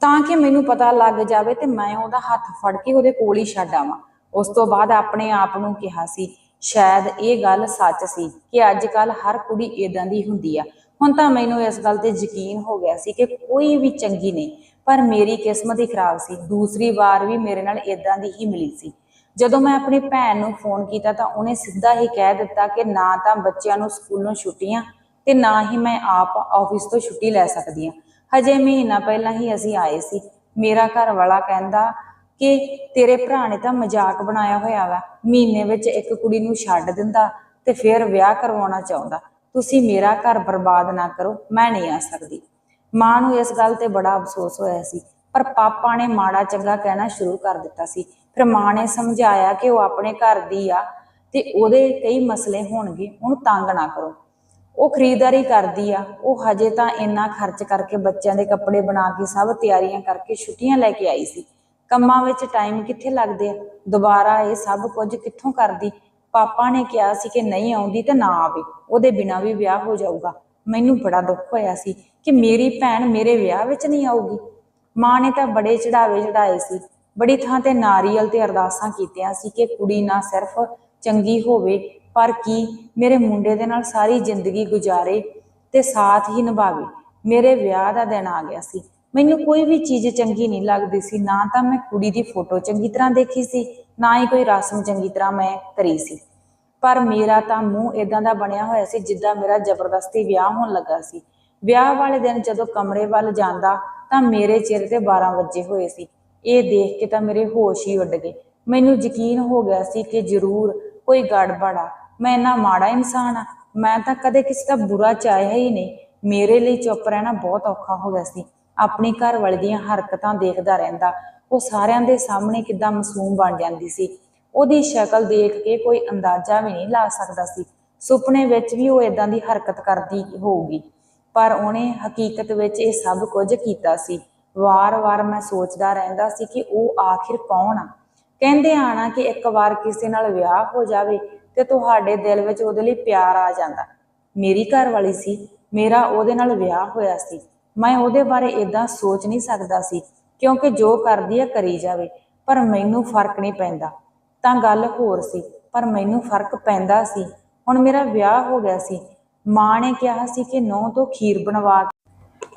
ਤਾਂ ਕਿ ਮੈਨੂੰ ਪਤਾ ਲੱਗ ਜਾਵੇ ਤੇ ਮੈਂ ਉਹਦਾ ਹੱਥ ਫੜ ਕੇ ਉਹਦੇ ਕੋਲ ਹੀ ਛੱਡ ਆਵਾਂ। ਉਸ ਤੋਂ ਬਾਅਦ ਆਪਣੇ ਆਪ ਨੂੰ ਕਿਹਾ ਸੀ ਸ਼ਾਇਦ ਇਹ ਗੱਲ ਸੱਚ ਸੀ ਕਿ ਅੱਜ ਕੱਲ ਹਰ ਕੁੜੀ ਇਦਾਂ ਦੀ ਹੁੰਦੀ ਆ। ਹੁਣ ਤਾਂ ਮੈਨੂੰ ਇਸ ਗੱਲ ਤੇ ਯਕੀਨ ਹੋ ਗਿਆ ਸੀ ਕਿ ਕੋਈ ਵੀ ਚੰਗੀ ਨਹੀਂ, ਪਰ ਮੇਰੀ ਕਿਸਮਤ ਹੀ ਖਰਾਬ ਸੀ। ਦੂਸਰੀ ਵਾਰ ਵੀ ਮੇਰੇ ਨਾਲ ਇਦਾਂ ਦੀ ਹੀ ਮਿਲੀ ਸੀ। ਜਦੋਂ ਮੈਂ ਆਪਣੀ ਭੈਣ ਨੂੰ ਫੋਨ ਕੀਤਾ ਤਾਂ ਉਹਨੇ ਸਿੱਧਾ ਹੀ ਕਹਿ ਦਿੱਤਾ ਕਿ ਨਾ ਤਾਂ ਬੱਚਿਆਂ ਨੂੰ ਸਕੂਲੋਂ ਛੁੱਟੀਆਂ ਤੇ ਨਾ ਹੀ ਮੈਂ ਆਪ ਆਫਿਸ ਤੋਂ ਛੁੱਟੀ ਲੈ ਸਕਦੀ ਹਾਂ। ਹਜੇ ਮਹੀਨਾ ਪਹਿਲਾਂ ਹੀ ਅਸੀਂ ਆਏ ਸੀ। ਮੇਰਾ ਘਰ ਵਾਲਾ ਕਹਿੰਦਾ ਕਿ ਤੇਰੇ ਭਰਾ ਨੇ ਤਾਂ ਮਜ਼ਾਕ ਬਣਾਇਆ ਹੋਇਆ ਵਾ। ਮਹੀਨੇ ਵਿੱਚ ਇੱਕ ਕੁੜੀ ਨੂੰ ਛੱਡ ਦਿੰਦਾ ਤੇ ਫਿਰ ਵਿਆਹ ਕਰਵਾਉਣਾ ਚਾਹੁੰਦਾ। ਤੁਸੀਂ ਮੇਰਾ ਘਰ ਬਰਬਾਦ ਨਾ ਕਰੋ, ਮੈਂ ਨਹੀਂ ਆ ਸਕਦੀ। ਮਾਂ ਨੂੰ ਇਸ ਗੱਲ ਤੇ ਬੜਾ ਅਫਸੋਸ ਹੋਇਆ ਸੀ, ਪਰ ਪਾਪਾ ਨੇ ਮਾੜਾ ਚੰਗਾ ਕਹਿਣਾ ਸ਼ੁਰੂ ਕਰ ਦਿੱਤਾ ਸੀ। ਫਿਰ ਮਾਂ ਨੇ ਸਮਝਾਇਆ ਕਿ ਉਹ ਆਪਣੇ ਘਰ ਦੀ ਆ ਤੇ ਉਹਦੇ ਕਈ ਮਸਲੇ ਹੋਣਗੇ, ਉਹਨੂੰ ਤੰਗ ਨਾ ਕਰੋ। ਉਹ ਖਰੀਦਦਾਰੀ ਕਰਦੀ ਆ, ਉਹ ਹਜੇ ਤਾਂ ਇੰਨਾ ਖਰਚ ਕਰਕੇ ਬੱਚਿਆਂ ਦੇ ਕੱਪੜੇ ਬਣਾ ਕੇ ਸਭ ਤਿਆਰੀਆਂ ਕਰਕੇ ਛੁੱਟੀਆਂ ਲੈ ਕੇ ਆਈ ਸੀ। ਕੰਮਾਂ ਵਿੱਚ ਟਾਈਮ ਕਿੱਥੇ ਲੱਗਦੇ ਆ? ਦੁਬਾਰਾ ਇਹ ਸਭ ਕੁਝ ਕਿੱਥੋਂ ਕਰਦੀ? ਪਾਪਾ ਨੇ ਕਿਹਾ ਸੀ ਕਿ ਨਹੀਂ ਆਉਂਦੀ ਤੇ ਨਾ ਆਵੇ। ਉਹਦੇ ਬਿਨਾਂ ਵੀ ਵਿਆਹ ਹੋ ਜਾਊਗਾ। ਮੈਨੂੰ ਬੜਾ ਦੁੱਖ ਹੋਇਆ ਸੀ ਕਿ ਮੇਰੀ ਭੈਣ ਮੇਰੇ ਵਿਆਹ ਵਿੱਚ ਨਹੀਂ ਆਊਗੀ। ਮਾਂ ਨੇ ਤਾਂ ਬੜੇ ਚੜਾਵੇ ਚੜਾਏ ਸੀ। ਬੜੀ ਥਾਂ ਤੇ ਨਾਰੀਅਲ ਤੇ ਅਰਦਾਸਾਂ ਕੀਤੀਆਂ ਸੀ ਕਿ ਕੁੜੀ ਨਾ ਸਿਰਫ ਚੰਗੀ ਹੋਵੇ, ਪਰ ਕੀ ਮੇਰੇ ਮੁੰਡੇ ਦੇ ਨਾਲ ਸਾਰੀ ਜ਼ਿੰਦਗੀ ਗੁਜ਼ਾਰੇ ਤੇ ਸਾਥ ਹੀ ਨਿਭਾਵੇ? ਮੇਰੇ ਵਿਆਹ ਦਾ ਦਿਨ ਆ ਗਿਆ ਸੀ। ਮੈਨੂੰ ਕੋਈ ਵੀ ਚੀਜ਼ ਚੰਗੀ ਨਹੀਂ ਲੱਗਦੀ ਸੀ, ਨਾ ਤਾਂ ਮੈਂ ਕੁੜੀ ਦੀ ਫੋਟੋ ਚੰਗੀ ਤਰ੍ਹਾਂ ਦੇਖੀ ਸੀ, ਨਾ ਹੀ ਕੋਈ ਰਸਮ ਚੰਗੀ ਤਰ੍ਹਾਂ ਮੈਂ ਕਰੀ ਸੀ। ਪਰ ਮੇਰਾ ਤਾਂ ਮੂੰਹ ਇਦਾਂ ਦਾ ਬਣਿਆ ਹੋਇਆ ਸੀ ਜਿੱਦਾਂ ਮੇਰਾ ਜ਼ਬਰਦਸਤੀ ਵਿਆਹ ਹੋਣ ਲੱਗਾ ਸੀ। ਵਿਆਹ ਵਾਲੇ ਦਿਨ ਜਦੋਂ ਕਮਰੇ ਵੱਲ ਜਾਂਦਾ ਤਾਂ ਮੇਰੇ ਚਿਹਰੇ ਤੇ 12 ਵਜੇ ਹੋਏ ਸੀ। ਇਹ ਦੇਖ ਕੇ ਤਾਂ ਮੇਰੇ ਹੋਸ਼ ਹੀ ਉੱਡ ਗਏ। ਮੈਨੂੰ ਯਕੀਨ ਹੋ ਗਿਆ ਸੀ ਕਿ ਜ਼ਰੂਰ ਕੋਈ ਗੜਬੜ ਆ। ਮੈਂ ਇੰਨਾ ਮਾੜਾ ਇਨਸਾਨ ਆ। ਮੈਂ ਤਾਂ ਕਦੇ ਕਿਸੇ ਦਾ ਬੁਰਾ ਚਾਹਿਆ ਹੀ ਨਹੀਂ। ਮੇਰੇ ਲਈ ਚੁੱਪ ਰਹਿਣਾ ਬਹੁਤ ਔਖਾ ਹੋ ਗਿਆ ਸੀ। ਆਪਣੀ ਘਰ ਵਾਲੇ ਦੀਆਂ ਹਰਕਤਾਂ ਦੇਖਦਾ ਰਹਿੰਦਾ। ਉਹ ਸਾਰਿਆਂ ਦੇ ਸਾਹਮਣੇ ਕਿਦਾਂ ਮਾਸੂਮ ਬਣ ਜਾਂਦੀ ਸੀ। ਉਹਦੀ ਸ਼ਕਲ ਦੇਖ ਕੇ ਕੋਈ ਅੰਦਾਜ਼ਾ ਵੀ ਨਹੀਂ ਲਾ ਸਕਦਾ ਸੀ। ਸੁਪਨੇ ਵਿੱਚ ਵੀ ਉਹ ਇਦਾਂ ਦੀ ਹਰਕਤ ਕਰਦੀ ਹੋਊਗੀ। ਪਰ ਉਹਨੇ ਹਕੀਕਤ ਵਿੱਚ ਇਹ ਸਭ ਕੁਝ ਕੀਤਾ ਸੀ। ਵਾਰ-ਵਾਰ ਮੈਂ ਸੋਚਦਾ ਰਹਿੰਦਾ ਸੀ ਕਿ ਉਹ ਆਖਿਰ ਕੌਣ ਆ? ਕਹਿੰਦੇ ਆਣਾ ਕਿ ਇੱਕ ਵਾਰ ਕਿਸੇ ਨਾਲ ਵਿਆਹ ਹੋ ਜਾਵੇ ਤੇ ਤੁਹਾਡੇ ਦਿਲ ਵਿੱਚ ਉਹਦੇ ਲਈ ਪਿਆਰ ਆ ਜਾਂਦਾ। ਮੇਰੀ ਘਰ ਵਾਲੀ ਸੀ। ਮੇਰਾ ਉਹਦੇ ਨਾਲ ਵਿਆਹ ਹੋਇਆ ਸੀ। ਮੈਂ ਉਹਦੇ ਬਾਰੇ ਇਦਾਂ ਸੋਚ ਨਹੀਂ ਸਕਦਾ ਸੀ, ਕਿਉਂਕਿ ਜੋ ਕਰਦੀ ਹੈ ਕਰੀ ਜਾਵੇ, ਪਰ ਮੈਨੂੰ ਫ਼ਰਕ ਨਹੀਂ ਪੈਂਦਾ। ਤਾਂ ਗੱਲ ਹੋਰ ਸੀ, ਪਰ ਮੈਨੂੰ ਫ਼ਰਕ ਪੈਂਦਾ ਸੀ। ਹੁਣ ਮੇਰਾ ਵਿਆਹ ਹੋ ਗਿਆ ਸੀ। ਮਾਂ ਨੇ ਕਿਹਾ ਸੀ ਕਿ ਨੌ ਤੋਂ ਖੀਰ ਬਣਵਾ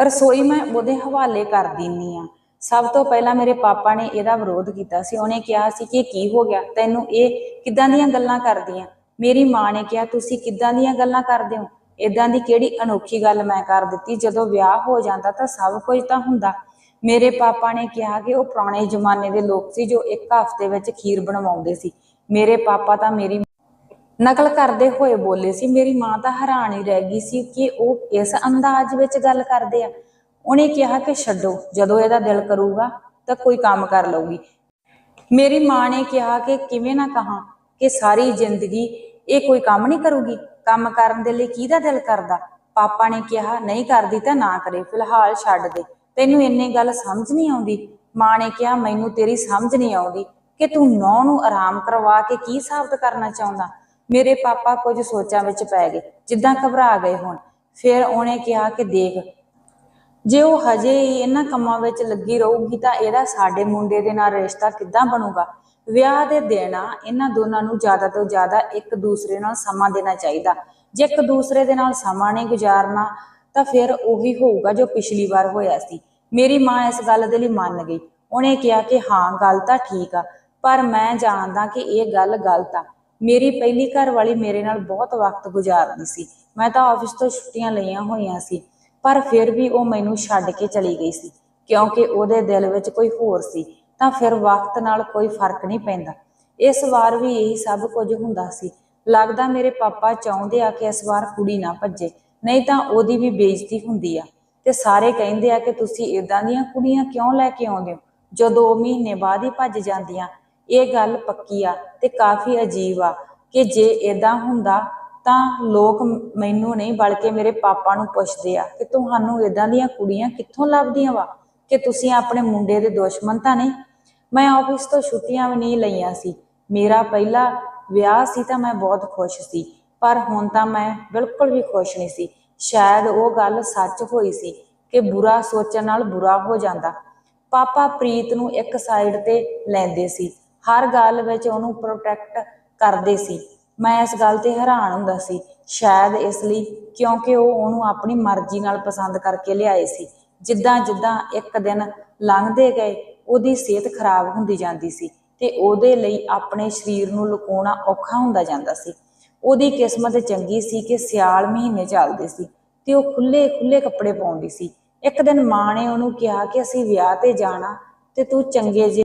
ਰਸੋਈ ਮੈਂ ਉਹਦੇ ਹਵਾਲੇ ਕਰ ਦਿੰਨੀ ਆ। ਸਭ ਤੋਂ ਪਹਿਲਾਂ ਮੇਰੇ ਪਾਪਾ ਨੇ ਇਹਦਾ ਵਿਰੋਧ ਕੀਤਾ ਸੀ। ਉਹਨੇ ਕਿਹਾ ਸੀ ਕਿ ਇਹ ਕੀ ਹੋ ਗਿਆ? ਤੈਨੂੰ ਇਹ ਕਿੱਦਾਂ ਦੀਆਂ ਗੱਲਾਂ ਕਰਦੀਆਂ? ਮੇਰੀ ਮਾਂ ਨੇ ਕਿਹਾ, ਤੁਸੀਂ ਕਿੱਦਾਂ ਦੀਆਂ ਗੱਲਾਂ ਕਰਦੇ ਹੋ? ਇਦਾਂ ਦੀ ਕਿਹੜੀ ਅਨੋਖੀ ਗੱਲ ਮੈਂ ਕਰ ਦਿੱਤੀ? ਜਦੋਂ ਵਿਆਹ ਹੋ ਜਾਂਦਾ ਤਾਂ ਸਭ ਕੁਝ ਤਾਂ ਹੁੰਦਾ। ਮੇਰੇ ਪਾਪਾ ਨੇ ਕਿਹਾ ਕਿ ਉਹ ਪੁਰਾਣੇ ਜ਼ਮਾਨੇ ਦੇ ਲੋਕ ਸੀ ਜੋ ਇੱਕ ਹਫ਼ਤੇ ਵਿੱਚ ਖੀਰ ਬਣਵਾਉਂਦੇ ਸੀ। ਮੇਰੇ ਪਾਪਾ ਤਾਂ ਮੇਰੀ ਨਕਲ ਕਰਦੇ ਹੋਏ ਬੋਲੇ ਸੀ, ਮੇਰੀ ਮਾਂ ਤਾਂ ਹੈਰਾਨ ਹੀ ਰਹਿ ਗਈ ਸੀ ਕਿ ਉਹ ਇਸ ਅੰਦਾਜ਼ ਵਿੱਚ ਗੱਲ ਕਰਦੇ ਆ। ਉਹਨੇ ਕਿਹਾ ਕਿ ਛੱਡੋ, ਜਦੋਂ ਇਹਦਾ ਦਿਲ ਕਰੂਗਾ ਤਾਂ ਕੋਈ ਕੰਮ ਕਰ ਲਊਗੀ। ਮੇਰੀ ਮਾਂ ਨੇ ਕਿਹਾ ਕਿ ਕਿਵੇਂ ਨਾ ਕਹਾ ਕਿ ਸਾਰੀ ਜ਼ਿੰਦਗੀ ਇਹ ਕੋਈ ਕੰਮ ਨਹੀਂ ਕਰੂਗੀ? ਕੰਮ ਕਰਨ ਦੇ ਲਈ ਕਿਹਦਾ ਦਿਲ ਕਰਦਾ? ਪਾਪਾ ਨੇ ਕਿਹਾ, ਨਹੀਂ ਕਰਦੀ ਤਾਂ ਨਾ ਕਰੇ, ਫਿਲਹਾਲ ਛੱਡ ਦੇ। ਤੈਨੂੰ ਇੰਨੀ ਗੱਲ ਸਮਝ ਨਹੀਂ ਆਉਂਦੀ? ਮਾਂ ਨੇ ਕਿਹਾ, ਮੈਨੂੰ ਤੇਰੀ ਸਮਝ ਨਹੀਂ ਆਉਂਦੀ ਕਿ ਤੂੰ ਨੌ ਨੂੰ ਆਰਾਮ ਕਰਵਾ ਕੇ ਕੀ ਸਾਬਤ ਕਰਨਾ ਚਾਹੁੰਦਾ? ਮੇਰੇ ਪਾਪਾ ਕੁਝ ਸੋਚਾਂ ਵਿੱਚ ਪੈ ਗਏ, ਜਿੱਦਾਂ ਘਬਰਾ ਗਏ ਹੋਣ। ਫਿਰ ਉਹਨੇ ਕਿਹਾ ਕਿ, ਦੇਖ, ਜੇ ਉਹ ਹਜੇ ਹੀ ਇਹਨਾਂ ਕੰਮਾਂ ਵਿੱਚ ਲੱਗੀ ਰਹੂਗੀ ਤਾਂ ਇਹਦਾ ਸਾਡੇ ਮੁੰਡੇ ਦੇ ਨਾਲ ਰਿਸ਼ਤਾ ਕਿੱਦਾਂ ਬਣੂਗਾ? ਵਿਆਹ ਦੇ ਦਿਨ ਆ ਇਹਨਾਂ ਦੋਨਾਂ ਨੂੰ ਜ਼ਿਆਦਾ ਤੋਂ ਜ਼ਿਆਦਾ ਇੱਕ ਦੂਸਰੇ ਨਾਲ ਸਮਾਂ ਦੇਣਾ ਚਾਹੀਦਾ। ਜੇ ਇੱਕ ਦੂਸਰੇ ਦੇ ਨਾਲ ਸਮਾਂ ਨਹੀਂ ਗੁਜ਼ਾਰਨਾ, ਤਾਂ ਫਿਰ ਉਹੀ ਹੋਊਗਾ ਜੋ ਪਿਛਲੀ ਵਾਰ ਹੋਇਆ ਸੀ। ਮੇਰੀ ਮਾਂ ਇਸ ਗੱਲ ਦੇ ਲਈ ਮੰਨ ਗਈ। ਉਹਨੇ ਕਿਹਾ ਕਿ ਹਾਂ, ਗੱਲ ਤਾਂ ਠੀਕ ਆ, ਪਰ ਮੈਂ ਜਾਣਦਾ ਕਿ ਇਹ ਗੱਲ ਗਲਤ ਆ। ਮੇਰੀ ਪਹਿਲੀ ਘਰ ਵਾਲੀ ਮੇਰੇ ਨਾਲ ਬਹੁਤ ਵਕਤ ਗੁਜ਼ਾਰਦੀ ਸੀ। ਮੈਂ ਤਾਂ ਆਫਿਸ ਤੋਂ ਛੁੱਟੀਆਂ ਲਈਆਂ ਹੋਈਆਂ ਸੀ, ਪਰ ਫਿਰ ਵੀ ਉਹ ਮੈਨੂੰ ਛੱਡ ਕੇ ਚਲੀ ਗਈ ਸੀ, ਕਿਉਂਕਿ ਉਹਦੇ ਦਿਲ ਵਿੱਚ ਕੋਈ ਹੋਰ ਸੀ। ਤਾਂ ਫਿਰ ਵਕਤ ਨਾਲ ਕੋਈ ਫ਼ਰਕ ਨਹੀਂ ਪੈਂਦਾ। ਇਸ ਵਾਰ ਵੀ ਇਹੀ ਸਭ ਕੁਝ ਹੁੰਦਾ ਸੀ। ਲੱਗਦਾ ਮੇਰੇ ਪਾਪਾ ਚਾਹੁੰਦੇ ਆ ਕਿ ਇਸ ਵਾਰ ਕੁੜੀ ਨਾ ਭੱਜੇ, ਨਹੀਂ ਤਾਂ ਉਹਦੀ ਵੀ ਬੇਇੱਜ਼ਤੀ ਹੁੰਦੀ ਆ। ਤੇ ਸਾਰੇ ਕਹਿੰਦੇ ਆ ਕਿ ਤੁਸੀਂ ਇਦਾਂ ਦੀਆਂ ਕੁੜੀਆਂ ਕਿਉਂ ਲੈ ਕੇ ਆਉਂਦੇ ਹੋ? ਜੋ 2 ਮਹੀਨੇ ਬਾਅਦ ਹੀ ਭੱਜ ਜਾਂਦੀਆਂ। ਇਹ ਗੱਲ ਪੱਕੀ ਆ ਤੇ ਕਾਫੀ ਅਜੀਬ ਆ ਕਿ ਜੇ ਇਦਾਂ ਹੁੰਦਾ ਤਾਂ ਲੋਕ ਮੈਨੂੰ ਨਹੀਂ, ਬਲਕਿ ਮੇਰੇ ਪਾਪਾ ਨੂੰ ਪੁੱਛਦੇ ਆ ਕਿ ਤੁਹਾਨੂੰ ਇਦਾਂ ਦੀਆਂ ਕੁੜੀਆਂ ਕਿੱਥੋਂ ਲੱਭਦੀਆਂ ਵਾ? ਕਿ ਤੁਸੀਂ ਆਪਣੇ ਮੁੰਡੇ ਦੇ ਦੁਸ਼ਮਣ ਤਾਂ ਨਹੀਂ? ਮੈਂ ਆਫਿਸ ਤੋਂ ਛੁੱਟੀਆਂ ਵੀ ਨਹੀਂ ਲਈਆਂ ਸੀ। ਮੇਰਾ ਪਹਿਲਾ ਵਿਆਹ ਸੀ ਤਾਂ ਮੈਂ ਬਹੁਤ ਖੁਸ਼ ਸੀ, ਪਰ ਹੁਣ ਤਾਂ ਮੈਂ ਬਿਲਕੁਲ ਵੀ ਖੁਸ਼ ਨਹੀਂ ਸੀ। ਸ਼ਾਇਦ ਉਹ ਗੱਲ ਸੱਚ ਹੋਈ ਸੀ ਕਿ ਬੁਰਾ ਸੋਚਣ ਨਾਲ ਬੁਰਾ ਹੋ ਜਾਂਦਾ। ਪਾਪਾ ਪ੍ਰੀਤ ਨੂੰ ਇੱਕ ਸਾਈਡ ਤੇ ਲੈਂਦੇ ਸੀ। ਹਰ ਗੱਲ ਵਿੱਚ ਉਹਨੂੰ ਪ੍ਰੋਟੈਕਟ ਕਰਦੇ ਸੀ। ਮੈਂ ਇਸ ਗੱਲ ਤੇ ਹੈਰਾਨ ਹੁੰਦਾ ਸੀ, ਸ਼ਾਇਦ ਇਸ ਲਈ ਕਿਉਂਕਿ ਉਹ ਉਹਨੂੰ ਆਪਣੀ ਮਰਜ਼ੀ ਨਾਲ ਪਸੰਦ ਕਰਕੇ ਲਿਆਏ ਸੀ। ਜਿੱਦਾਂ ਜਿੱਦਾਂ ਇੱਕ ਦਿਨ ਲੰਘਦੇ ਗਏ ਉਹਦੀ ਸਿਹਤ ਖਰਾਬ ਹੁੰਦੀ ਜਾਂਦੀ ਸੀ ਤੇ ਉਹਦੇ ਲਈ ਆਪਣੇ ਸਰੀਰ ਨੂੰ ਲੁਕਾਉਣਾ ਔਖਾ ਹੁੰਦਾ ਜਾਂਦਾ ਸੀ। ਉਹਦੀ ਕਿਸਮਤ ਚੰਗੀ ਸੀ ਕਿ ਸਿਆਲ ਮਹੀਨੇ ਚੱਲਦੇ ਸੀ ਤੇ ਉਹ ਖੁੱਲੇ ਖੁੱਲੇ ਕੱਪੜੇ ਪਾਉਂਦੀ ਸੀ। ਇੱਕ ਦਿਨ ਮਾਂ ਨੇ ਉਹਨੂੰ ਕਿਹਾ ਕਿ ਅਸੀਂ ਵਿਆਹ ਤੇ ਜਾਣਾ ਤੇ ਤੂੰ ਚੰਗੇ ਜੇ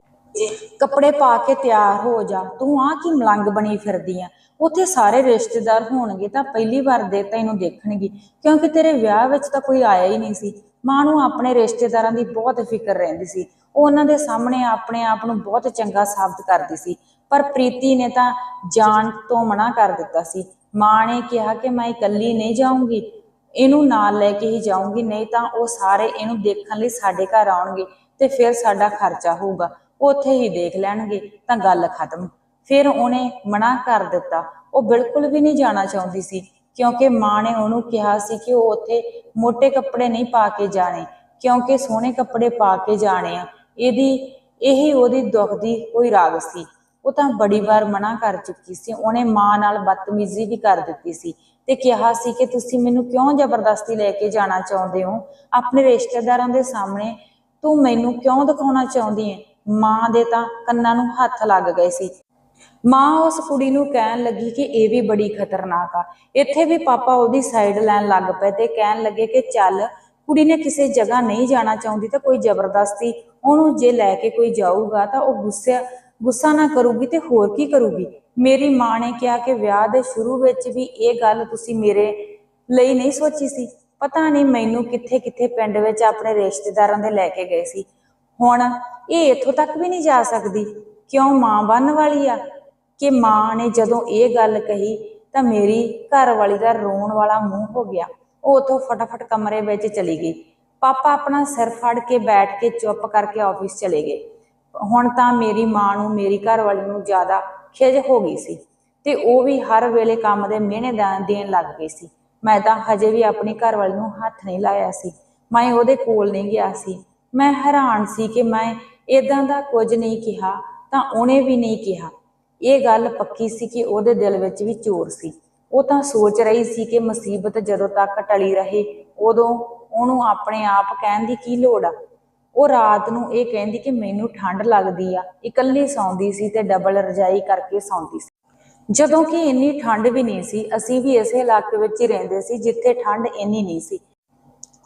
ਕੱਪੜੇ ਪਾ ਕੇ ਤਿਆਰ ਹੋ ਜਾ, ਤੂੰ ਆ ਕੀ ਮਲੰਗ ਬਣੀ ਫਿਰਦੀ ਆ? ਉੱਥੇ ਸਾਰੇ ਰਿਸ਼ਤੇਦਾਰ ਹੋਣਗੇ ਤਾਂ ਪਹਿਲੀ ਵਾਰ ਦੇ ਤੈਨੂੰ ਦੇਖਣਗੇ, ਕਿਉਂਕਿ ਤੇਰੇ ਵਿਆਹ ਵਿੱਚ ਤਾਂ ਕੋਈ ਆਇਆ ਹੀ ਨਹੀਂ ਸੀ। ਮਾਂ ਨੂੰ ਆਪਣੇ ਰਿਸ਼ਤੇਦਾਰਾਂ ਦੀ ਬਹੁਤ ਫਿਕਰ ਰਹਿੰਦੀ ਸੀ। ਉਹ ਉਹਨਾਂ ਦੇ ਸਾਹਮਣੇ ਆਪਣੇ ਆਪ ਨੂੰ ਬਹੁਤ ਚੰਗਾ ਸਾਬਤ ਕਰਦੀ ਸੀ। ਪਰ ਪ੍ਰੀਤੀ ਨੇ ਤਾਂ ਜਾਣ ਤੋਂ ਮਨਾ ਕਰ ਦਿੱਤਾ ਸੀ। ਮਾਂ ਨੇ ਕਿਹਾ ਕਿ ਮੈਂ ਇਕੱਲੀ ਨਹੀਂ ਜਾਊਂਗੀ, ਇਹਨੂੰ ਨਾਲ ਲੈ ਕੇ ਹੀ ਜਾਊਂਗੀ, ਨਹੀਂ ਤਾਂ ਉਹ ਸਾਰੇ ਇਹਨੂੰ ਦੇਖਣ ਲਈ ਸਾਡੇ ਘਰ ਆਉਣਗੇ ਤੇ ਫਿਰ ਸਾਡਾ ਖਰਚਾ ਹੋਊਗਾ। ਉਹ ਉੱਥੇ ਹੀ ਦੇਖ ਲੈਣਗੇ, ਤਾਂ ਗੱਲ ਖਤਮ। ਫਿਰ ਉਹਨੇ ਮਨਾ ਕਰ ਦਿੱਤਾ। ਉਹ ਬਿਲਕੁਲ ਵੀ ਨਹੀਂ ਜਾਣਾ ਚਾਹੁੰਦੀ ਸੀ। ਕਿਉਂਕਿ ਮਾਂ ਨੇ ਉਹਨੂੰ ਕਿਹਾ ਸੀ ਕਿ ਉਹ ਉੱਥੇ ਮੋٹے ਕੱਪੜੇ ਨਹੀਂ ਪਾ ਕੇ ਜਾਣੇ, ਕਿਉਂਕਿ ਸੋਹਣੇ ਕੱਪੜੇ ਪਾ ਕੇ ਜਾਣੇ ਆ। ਇਹਦੀ, ਇਹੀ ਉਹਦੀ ਦੁੱਖ ਦੀ ਕੋਈ ਰਾਗ ਸੀ। ਉਹ ਤਾਂ ਬੜੀ ਵਾਰ ਮਨਾ ਕਰ ਚੁੱਕੀ ਸੀ। ਉਹਨੇ ਮਾਂ ਨਾਲ ਬਦਤਮੀਜ਼ੀ ਵੀ ਕਰ ਦਿੱਤੀ ਸੀ ਤੇ ਕਿਹਾ ਸੀ ਕਿ ਤੁਸੀਂ ਮੈਨੂੰ ਕਿਉਂ ਜ਼ਬਰਦਸਤੀ ਲੈ ਕੇ ਜਾਣਾ ਚਾਹੁੰਦੇ ਹੋ? ਆਪਣੇ ਰਿਸ਼ਤੇਦਾਰਾਂ ਦੇ ਸਾਹਮਣੇ ਤੂੰ ਮੈਨੂੰ ਕਿਉਂ ਦਿਖਾਉਣਾ ਚਾਹੁੰਦੀ ਹੈ ਮਾਂ ਦੇ ਤਾਂ ਕੰਨਾਂ ਨੂੰ ਹੱਥ ਲੱਗ ਗਏ ਸੀ। ਮਾਂ ਉਸ ਕੁੜੀ ਨੂੰ ਕਹਿਣ ਲੱਗੀ ਕਿ ਇਹ ਵੀ ਬੜੀ ਖਤਰਨਾਕ ਆ। ਇੱਥੇ ਵੀ ਪਾਪਾ ਉਹਦੀ ਸਾਈਡ ਲੈਣ ਲੱਗ ਪਏ ਤੇ ਕਹਿਣ ਲੱਗੇ ਕਿ ਚੱਲ, ਕੁੜੀ ਨੇ ਕਿਸੇ ਜਗ੍ਹਾ ਨਹੀਂ ਜਾਣਾ ਚਾਹੁੰਦੀ ਤਾਂ ਕੋਈ ਜ਼ਬਰਦਸਤੀ, ਉਹਨੂੰ ਜੇ ਲੈ ਕੇ ਕੋਈ ਜਾਊਗਾ ਤਾਂ ਉਹ ਗੁੱਸੇ, ਗੁੱਸਾ ਨਾ ਕਰੂਗੀ ਤੇ ਹੋਰ ਕੀ ਕਰੂਗੀ? ਮੇਰੀ ਮਾਂ ਨੇ ਕਿਹਾ ਕਿ ਵਿਆਹ ਦੇ ਸ਼ੁਰੂ ਵਿੱਚ ਵੀ ਇਹ ਗੱਲ ਤੁਸੀਂ ਮੇਰੇ ਲਈ ਨਹੀਂ ਸੋਚੀ ਸੀ। ਪਤਾ ਨਹੀਂ ਮੈਨੂੰ ਕਿੱਥੇ ਕਿੱਥੇ ਪਿੰਡ ਵਿੱਚ ਆਪਣੇ ਰਿਸ਼ਤੇਦਾਰਾਂ ਦੇ ਲੈ ਕੇ ਗਏ ਸੀ। ਹੁਣ ਇਹ ਇੱਥੋਂ ਤੱਕ ਵੀ ਨਹੀਂ ਜਾ ਸਕਦੀ। ਕਿਉਂ ਮਾਂ ਬਣਨ ਵਾਲੀ ਆ? ਕਿ ਮਾਂ ਨੇ ਜਦੋਂ ਇਹ ਗੱਲ ਕਹੀ ਤਾਂ ਮੇਰੀ ਘਰ ਵਾਲੀ ਦਾ ਰੋਣ ਵਾਲਾ ਮੂੰਹ ਹੋ ਗਿਆ। ਉਹ ਉਥੋਂ ਫਟਾਫਟ ਕਮਰੇ ਵਿੱਚ ਚਲੀ ਗਈ। ਪਾਪਾ ਆਪਣਾ ਸਿਰ ਫੜ ਕੇ ਬੈਠ ਕੇ ਚੁੱਪ ਕਰਕੇ ਆਫਿਸ ਚਲੇ ਗਏ। ਹੁਣ ਤਾਂ ਮੇਰੀ ਮਾਂ ਨੂੰ, ਮੇਰੀ ਘਰ ਵਾਲੀ ਨੂੰ ਜ਼ਿਆਦਾ ਖਿਜ ਹੋ ਗਈ ਸੀ ਤੇ ਉਹ ਵੀ ਹਰ ਵੇਲੇ ਕੰਮ ਦੇ ਮਿਹਣੇ ਦੇਣ ਲੱਗ ਗਈ ਸੀ। ਮੈਂ ਤਾਂ ਹਜੇ ਵੀ ਆਪਣੀ ਘਰ ਵਾਲੀ ਨੂੰ ਹੱਥ ਨਹੀਂ ਲਾਇਆ ਸੀ। ਮੈਂ ਉਹਦੇ ਕੋਲ ਨਹੀਂ ਗਿਆ ਸੀ। ਮੈਂ ਹੈਰਾਨ ਸੀ ਕਿ ਮੈਂ ਇਦਾਂ ਦਾ ਕੁਝ ਨਹੀਂ ਕਿਹਾ ਤਾਂ ਉਹਨੇ ਵੀ ਨਹੀਂ ਕਿਹਾ। ਇਹ ਗੱਲ ਪੱਕੀ ਸੀ ਕਿ ਉਹਦੇ ਦਿਲ ਵਿੱਚ ਵੀ ਚੋਰ ਸੀ। ਉਹ ਤਾਂ ਸੋਚ ਰਹੀ ਸੀ ਕਿ ਮੁਸੀਬਤ ਜਦੋਂ ਤੱਕ ਟਲੀ ਰਹੇ, ਉਦੋਂ ਉਹਨੂੰ ਆਪਣੇ ਆਪ ਕਹਿਣ ਦੀ ਕੀ ਲੋੜ ਆ? ਉਹ ਰਾਤ ਨੂੰ ਇਹ ਕਹਿੰਦੀ ਕਿ ਮੈਨੂੰ ਠੰਡ ਲੱਗਦੀ ਆ, ਇਕੱਲੀ ਸੌਂਦੀ ਸੀ ਤੇ ਡਬਲ ਰਜਾਈ ਕਰਕੇ ਸੌਂਦੀ ਸੀ। ਜਦੋਂ ਕਿ ਇੰਨੀ ਠੰਡ ਵੀ ਨਹੀਂ ਸੀ, ਅਸੀਂ ਵੀ ਇਸੇ ਇਲਾਕੇ ਵਿੱਚ ਹੀ ਰਹਿੰਦੇ ਸੀ ਜਿੱਥੇ ਠੰਡ ਇੰਨੀ ਨਹੀਂ ਸੀ।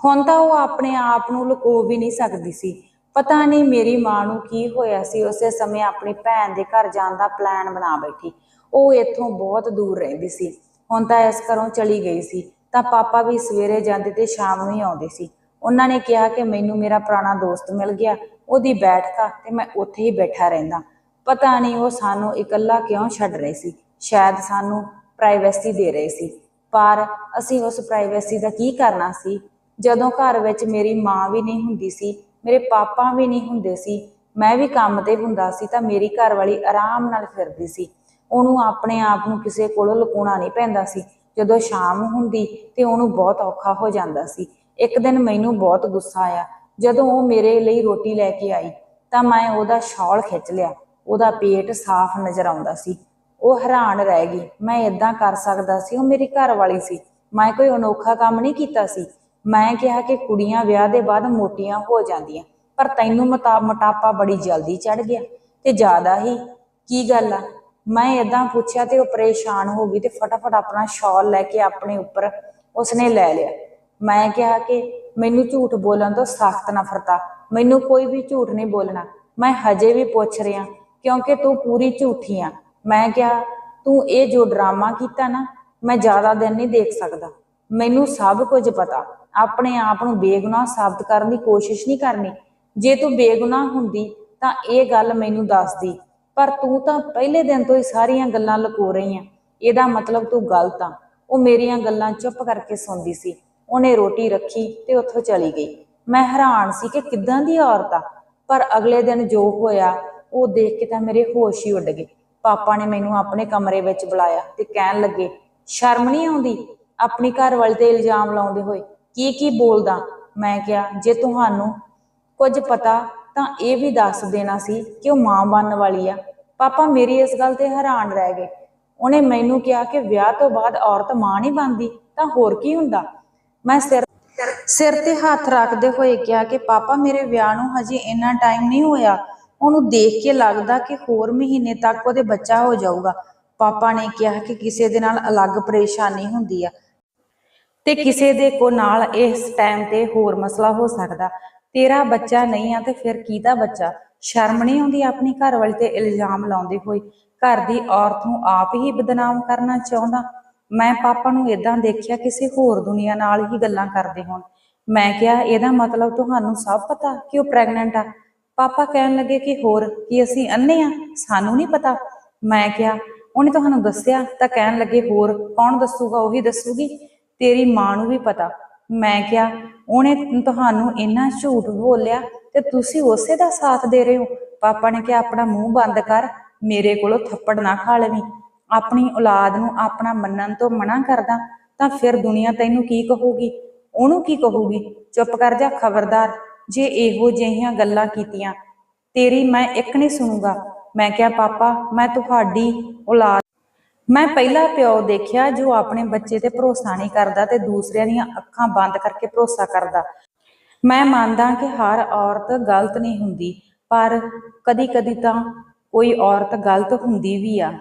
ਹੁਣ ਤਾਂ ਉਹ ਆਪਣੇ ਆਪ ਨੂੰ ਲੁਕੋ ਵੀ ਨਹੀਂ ਸਕਦੀ ਸੀ। ਪਤਾ ਨਹੀਂ ਮੇਰੀ ਮਾਂ ਨੂੰ ਕੀ ਹੋਇਆ ਸੀ, ਉਸੇ ਸਮੇਂ ਆਪਣੀ ਭੈਣ ਦੇ ਘਰ ਜਾਣ ਦਾ ਪਲਾਨ ਬਣਾ ਬੈਠੀ। ਉਹ ਇੱਥੋਂ ਬਹੁਤ ਦੂਰ ਰਹਿੰਦੀ ਸੀ। ਹੁਣ ਤਾਂ ਇਸ ਘਰੋਂ ਚਲੀ ਗਈ ਸੀ। ਤਾਂ ਪਾਪਾ ਵੀ ਸਵੇਰੇ ਜਾਂਦੇ ਤੇ ਸ਼ਾਮ ਨੂੰ ਹੀ ਆਉਂਦੇ ਸੀ। ਉਹਨਾਂ ਨੇ ਕਿਹਾ ਕਿ ਮੈਨੂੰ ਮੇਰਾ ਪੁਰਾਣਾ ਦੋਸਤ ਮਿਲ ਗਿਆ। ਉਹਦੀ ਬੈਠਕਾ ਤੇ ਮੈਂ ਉੱਥੇ ਹੀ ਬੈਠਾ ਰਹਿੰਦਾ। ਪਤਾ ਨਹੀਂ ਉਹ ਸਾਨੂੰ ਇਕੱਲਾ ਕਿਉਂ ਛੱਡ ਰਹੇ ਸੀ। ਸ਼ਾਇਦ ਸਾਨੂੰ ਪ੍ਰਾਈਵੇਸੀ ਦੇ ਰਹੇ ਸੀ। ਪਰ ਅਸੀਂ ਉਸ ਪ੍ਰਾਈਵੇਸੀ ਦਾ ਕੀ ਕਰਨਾ ਸੀ? ਜਦੋਂ ਘਰ ਵਿੱਚ ਮੇਰੀ ਮਾਂ ਵੀ ਨਹੀਂ ਹੁੰਦੀ ਸੀ ਮੇਰੇ ਪਾਪਾ ਵੀ ਨਹੀਂ ਹੁੰਦੇ ਸੀ, ਮੈਂ ਵੀ ਕੰਮ ਤੇ ਹੁੰਦਾ ਸੀ ਤਾਂ ਮੇਰੀ ਘਰ ਵਾਲੀ ਆਰਾਮ ਨਾਲ ਫਿਰਦੀ ਸੀ। ਉਹਨੂੰ ਆਪਣੇ ਆਪ ਨੂੰ ਕਿਸੇ ਕੋਲੋਂ ਲੁਕਾਉਣਾ ਨਹੀਂ ਪੈਂਦਾ ਸੀ। ਜਦੋਂ ਸ਼ਾਮ ਹੁੰਦੀ ਤੇ ਉਹਨੂੰ ਬਹੁਤ ਔਖਾ ਹੋ ਜਾਂਦਾ ਸੀ। ਇੱਕ ਦਿਨ ਮੈਨੂੰ ਬਹੁਤ ਗੁੱਸਾ ਆਇਆ। ਜਦੋਂ ਉਹ ਮੇਰੇ ਲਈ ਰੋਟੀ ਲੈ ਕੇ ਆਈ ਤਾਂ ਮੈਂ ਉਹਦਾ ਸ਼ਾਲ ਖਿੱਚ ਲਿਆ। ਉਹਦਾ ਪੇਟ ਸਾਫ਼ ਨਜ਼ਰ ਆਉਂਦਾ ਸੀ। ਉਹ ਹੈਰਾਨ ਰਹਿ ਗਈ। ਮੈਂ ਇਦਾਂ ਕਰ ਸਕਦਾ ਸੀ? ਉਹ ਮੇਰੀ ਘਰ ਵਾਲੀ ਸੀ। ਮੈਂ ਕੋਈ ਅਨੋਖਾ ਕੰਮ ਨਹੀਂ ਕੀਤਾ ਸੀ। ਮੈਂ ਕਿਹਾ ਕਿ ਕੁੜੀਆਂ ਵਿਆਹ ਦੇ ਬਾਅਦ ਮੋਟੀਆਂ ਹੋ ਜਾਂਦੀਆਂ, ਪਰ ਤੈਨੂੰ ਮਤਾ, ਮੋਟਾਪਾ ਬੜੀ ਜਲਦੀ ਚੜ ਗਿਆ ਤੇ ਜ਼ਿਆਦਾ ਹੀ। ਕੀ ਗੱਲ ਆ? ਮੈਂ ਇਦਾਂ ਪੁੱਛਿਆ ਤੇ ਉਹ ਪਰੇਸ਼ਾਨ ਹੋ ਗਈ ਤੇ ਫਟਾਫਟ ਆਪਣਾ ਸ਼ਾਲ ਲੈ ਕੇ ਆਪਣੇ ਉੱਪਰ ਉਸਨੇ ਲੈ ਲਿਆ। ਮੈਂ ਕਿਹਾ ਕਿ ਮੈਨੂੰ ਝੂਠ ਬੋਲਣ ਤੋਂ ਸਖਤ ਨਫ਼ਰਤਾ ਮੈਨੂੰ ਕੋਈ ਵੀ ਝੂਠ ਨਹੀਂ ਬੋਲਣਾ। ਮੈਂ ਹਜੇ ਵੀ ਪੁੱਛ ਰਿਹਾ, ਕਿਉਂਕਿ ਤੂੰ ਪੂਰੀ ਝੂਠੀ ਆ। ਮੈਂ ਕਿਹਾ, ਤੂੰ ਇਹ ਜੋ ਡਰਾਮਾ ਕੀਤਾ ਨਾ, ਮੈਂ ਜ਼ਿਆਦਾ ਦਿਨ ਨਹੀਂ ਦੇਖ ਸਕਦਾ। ਮੈਨੂੰ ਸਭ ਕੁਝ ਪਤਾ। ਆਪਣੇ ਆਪ ਨੂੰ ਬੇਗੁਨਾਹ ਸਾਬਤ ਕਰਨ ਦੀ ਕੋਸ਼ਿਸ਼ ਨਹੀਂ ਕਰਨੀ। ਜੇ ਤੂੰ ਬੇਗੁਨਾਹ ਹੁੰਦੀ, ਤਾਂ ਇਹ ਗੱਲ ਮੈਨੂੰ ਦੱਸਦੀ। ਪਰ ਤੂੰ ਤਾਂ ਪਹਿਲੇ ਦਿਨ ਤੋਂ ਹੀ ਸਾਰੀਆਂ ਗੱਲਾਂ ਲੁਕੋ ਰਹੀ ਆਂ। ਇਹਦਾ ਮਤਲਬ ਤੂੰ ਗਲਤ ਆ। ਉਹ ਮੇਰੀਆਂ ਗੱਲਾਂ ਚੁੱਪ ਕਰਕੇ ਸੁਣਦੀ ਸੀ। ਉਹਨੇ ਰੋਟੀ ਰੱਖੀ ਤੇ ਉੱਥੋਂ ਚਲੀ ਗਈ। ਮੈਂ ਹੈਰਾਨ ਸੀ ਕਿ ਕਿੱਦਾਂ ਦੀ ਔਰਤ ਆ। ਪਰ ਅਗਲੇ ਦਿਨ ਜੋ ਹੋਇਆ, ਉਹ ਦੇਖ ਕੇ ਤਾਂ ਮੇਰੇ ਹੋਸ਼ ਹੀ ਉੱਡ ਗਏ। ਪਾਪਾ ਨੇ ਮੈਨੂੰ ਆਪਣੇ ਕਮਰੇ ਵਿੱਚ ਬੁਲਾਇਆ ਤੇ ਕਹਿਣ ਲੱਗੇ, ਸ਼ਰਮ ਨਹੀਂ ਆਉਂਦੀ? ਆਪਣੀ ਘਰ ਵਾਲੇ ਤੇ ਇਲਜ਼ਾਮ ਲਾਉਂਦੇ ਹੋਏ, ਕੀ ਕੀ ਬੋਲਦਾ? ਮੈਂ ਕਿਹਾ, ਜੇ ਤੁਹਾਨੂੰ ਕੁਝ ਪਤਾ, ਤਾਂ ਇਹ ਵੀ ਦੱਸ ਦੇਣਾ ਸੀ ਕਿ ਉਹ ਮਾਂ ਬਣਨ ਵਾਲੀ ਆ। ਪਾਪਾ ਮੇਰੀ ਇਸ ਗੱਲ ਤੇ ਹੈਰਾਨ ਰਹਿ ਗਏ। ਉਹਨੇ ਮੈਨੂੰ ਕਿਹਾ ਕਿ ਵਿਆਹ ਤੋਂ ਬਾਅਦ ਔਰਤ ਮਾਂ ਨਹੀਂ ਬਣਦੀ, ਤਾਂ ਹੋਰ ਕੀ ਹੁੰਦਾ? ਮੈਂ ਸਿਰ ਸਿਰ ਤੇ ਹੱਥ ਰੱਖਦੇ ਹੋਏ ਕਿਹਾ ਕਿ, ਪਾਪਾ, ਮੇਰੇ ਵਿਆਹ ਨੂੰ ਹਜੇ ਇੰਨਾ ਟਾਈਮ ਨਹੀਂ ਹੋਇਆ। ਉਹਨੂੰ ਦੇਖ ਕੇ ਲੱਗਦਾ ਕਿ ਹੋਰ ਮਹੀਨੇ ਤੱਕ ਉਹਦੇ ਬੱਚਾ ਹੋ ਜਾਊਗਾ। ਪਾਪਾ ਨੇ ਕਿਹਾ ਕਿ ਕਿਸੇ ਦੇ ਨਾਲ ਅਲੱਗ ਪਰੇਸ਼ਾਨੀ ਹੁੰਦੀ ਆ। ਤੇ ਕਿਸੇ ਦੇ ਕੋ ਨਾਲ ਇਸ ਟਾਈਮ ਤੇ ਹੋਰ ਮਸਲਾ ਹੋ ਸਕਦਾ। ਤੇਰਾ ਬੱਚਾ ਨਹੀਂ ਆ ਤੇ ਫਿਰ ਕਿਹਦਾ ਬੱਚਾ? ਸ਼ਰਮ ਨਹੀਂ ਆਉਂਦੀ ਆਪਣੀ ਘਰ ਵਾਲੀ ਤੇ ਇਲਜ਼ਾਮ ਲਾਉਂਦੇ ਹੋਏ। ਘਰ ਦੀ ਔਰਤ ਨੂੰ ਆਪ ਹੀ ਬਦਨਾਮ ਕਰਨਾ ਚਾਹੁੰਦਾ। ਮੈਂ ਪਾਪਾ ਨੂੰ ਇਦਾਂ ਦੇਖਿਆ ਕਿਸੇ ਹੋਰ ਦੁਨੀਆ ਨਾਲ ਹੀ ਗੱਲਾਂ ਕਰਦੇ ਹੋਣ। ਮੈਂ ਕਿਹਾ, ਇਹਦਾ ਮਤਲਬ ਤੁਹਾਨੂੰ ਸਭ ਪਤਾ ਕਿ ਉਹ ਪ੍ਰੈਗਨੈਂਟ ਆ? ਪਾਪਾ ਕਹਿਣ ਲੱਗੇ ਕਿ ਹੋਰ, ਕੀ ਅਸੀਂ ਅੰਨੇ ਆ? ਸਾਨੂੰ ਨਹੀਂ ਪਤਾ। ਮੈਂ ਕਿਹਾ, ਉਹਨੇ ਤੁਹਾਨੂੰ ਦੱਸਿਆ? ਤਾਂ ਕਹਿਣ ਲੱਗੇ, ਹੋਰ, ਕੌਣ ਦੱਸੂਗਾ? ਉਹੀ ਦੱਸੂਗੀ। ਤੇਰੀ ਮਾਂ ਨੂੰ ਵੀ ਪਤਾ। ਮੈਂ ਕਿਹਾ, ਉਹਨੇ ਤੁਹਾਨੂੰ ਇੰਨਾ ਝੂਠ ਬੋਲਿਆ ਤੇ ਤੁਸੀਂ ਉਸੇ ਦਾ ਸਾਥ ਦੇ ਰਹੇ ਹੋ। ਪਾਪਾ ਨੇ ਕਿਹਾ, ਆਪਣਾ ਮੂੰਹ ਬੰਦ ਕਰ, ਮੇਰੇ ਕੋਲੋਂ ਥੱਪੜ ਨਾ ਖਾ ਲਵੀਂ। ਆਪਣੀ ਔਲਾਦ ਨੂੰ ਆਪਣਾ ਮੰਨਣ ਤੋਂ ਮਨਾ ਕਰਦਾ, ਤਾਂ ਫਿਰ ਦੁਨੀਆ ਤੈਨੂੰ ਕੀ ਕਹੂਗੀ? ਉਹਨੂੰ ਕੀ ਕਹੂਗੀ? ਚੁੱਪ ਕਰ ਜਾ, ਖਬਰਦਾਰ। ਜੇ ਇਹੋ ਜਿਹੀਆਂ ਗੱਲਾਂ ਕੀਤੀਆਂ, ਤੇਰੀ ਮੈਂ ਇੱਕ ਨਹੀਂ ਸੁਣੂਗਾ। ਮੈਂ ਕਿਹਾ, ਪਾਪਾ, ਮੈਂ ਤੁਹਾਡੀ ਔਲਾਦ ਮੈਂ ਪਹਿਲਾ ਪਿਓ ਦੇਖਿਆ ਜੋ ਆਪਣੇ ਬੱਚੇ ਤੇ ਭਰੋਸਾ ਨਹੀਂ ਕਰਦਾ ਤੇ ਦੂਸਰਿਆਂ ਦੀਆਂ ਅੱਖਾਂ ਬੰਦ ਕਰਕੇ ਭਰੋਸਾ ਕਰਦਾ। ਮੈਂ ਮੰਨਦਾ ਕਿ ਹਰ ਔਰਤ ਗਲਤ ਨਹੀਂ ਹੁੰਦੀ, ਪਰ ਕਦੀ-ਕਦੀ ਤਾਂ ਕੋਈ ਔਰਤ ਗਲਤ ਹੁੰਦੀ ਵੀ ਆ।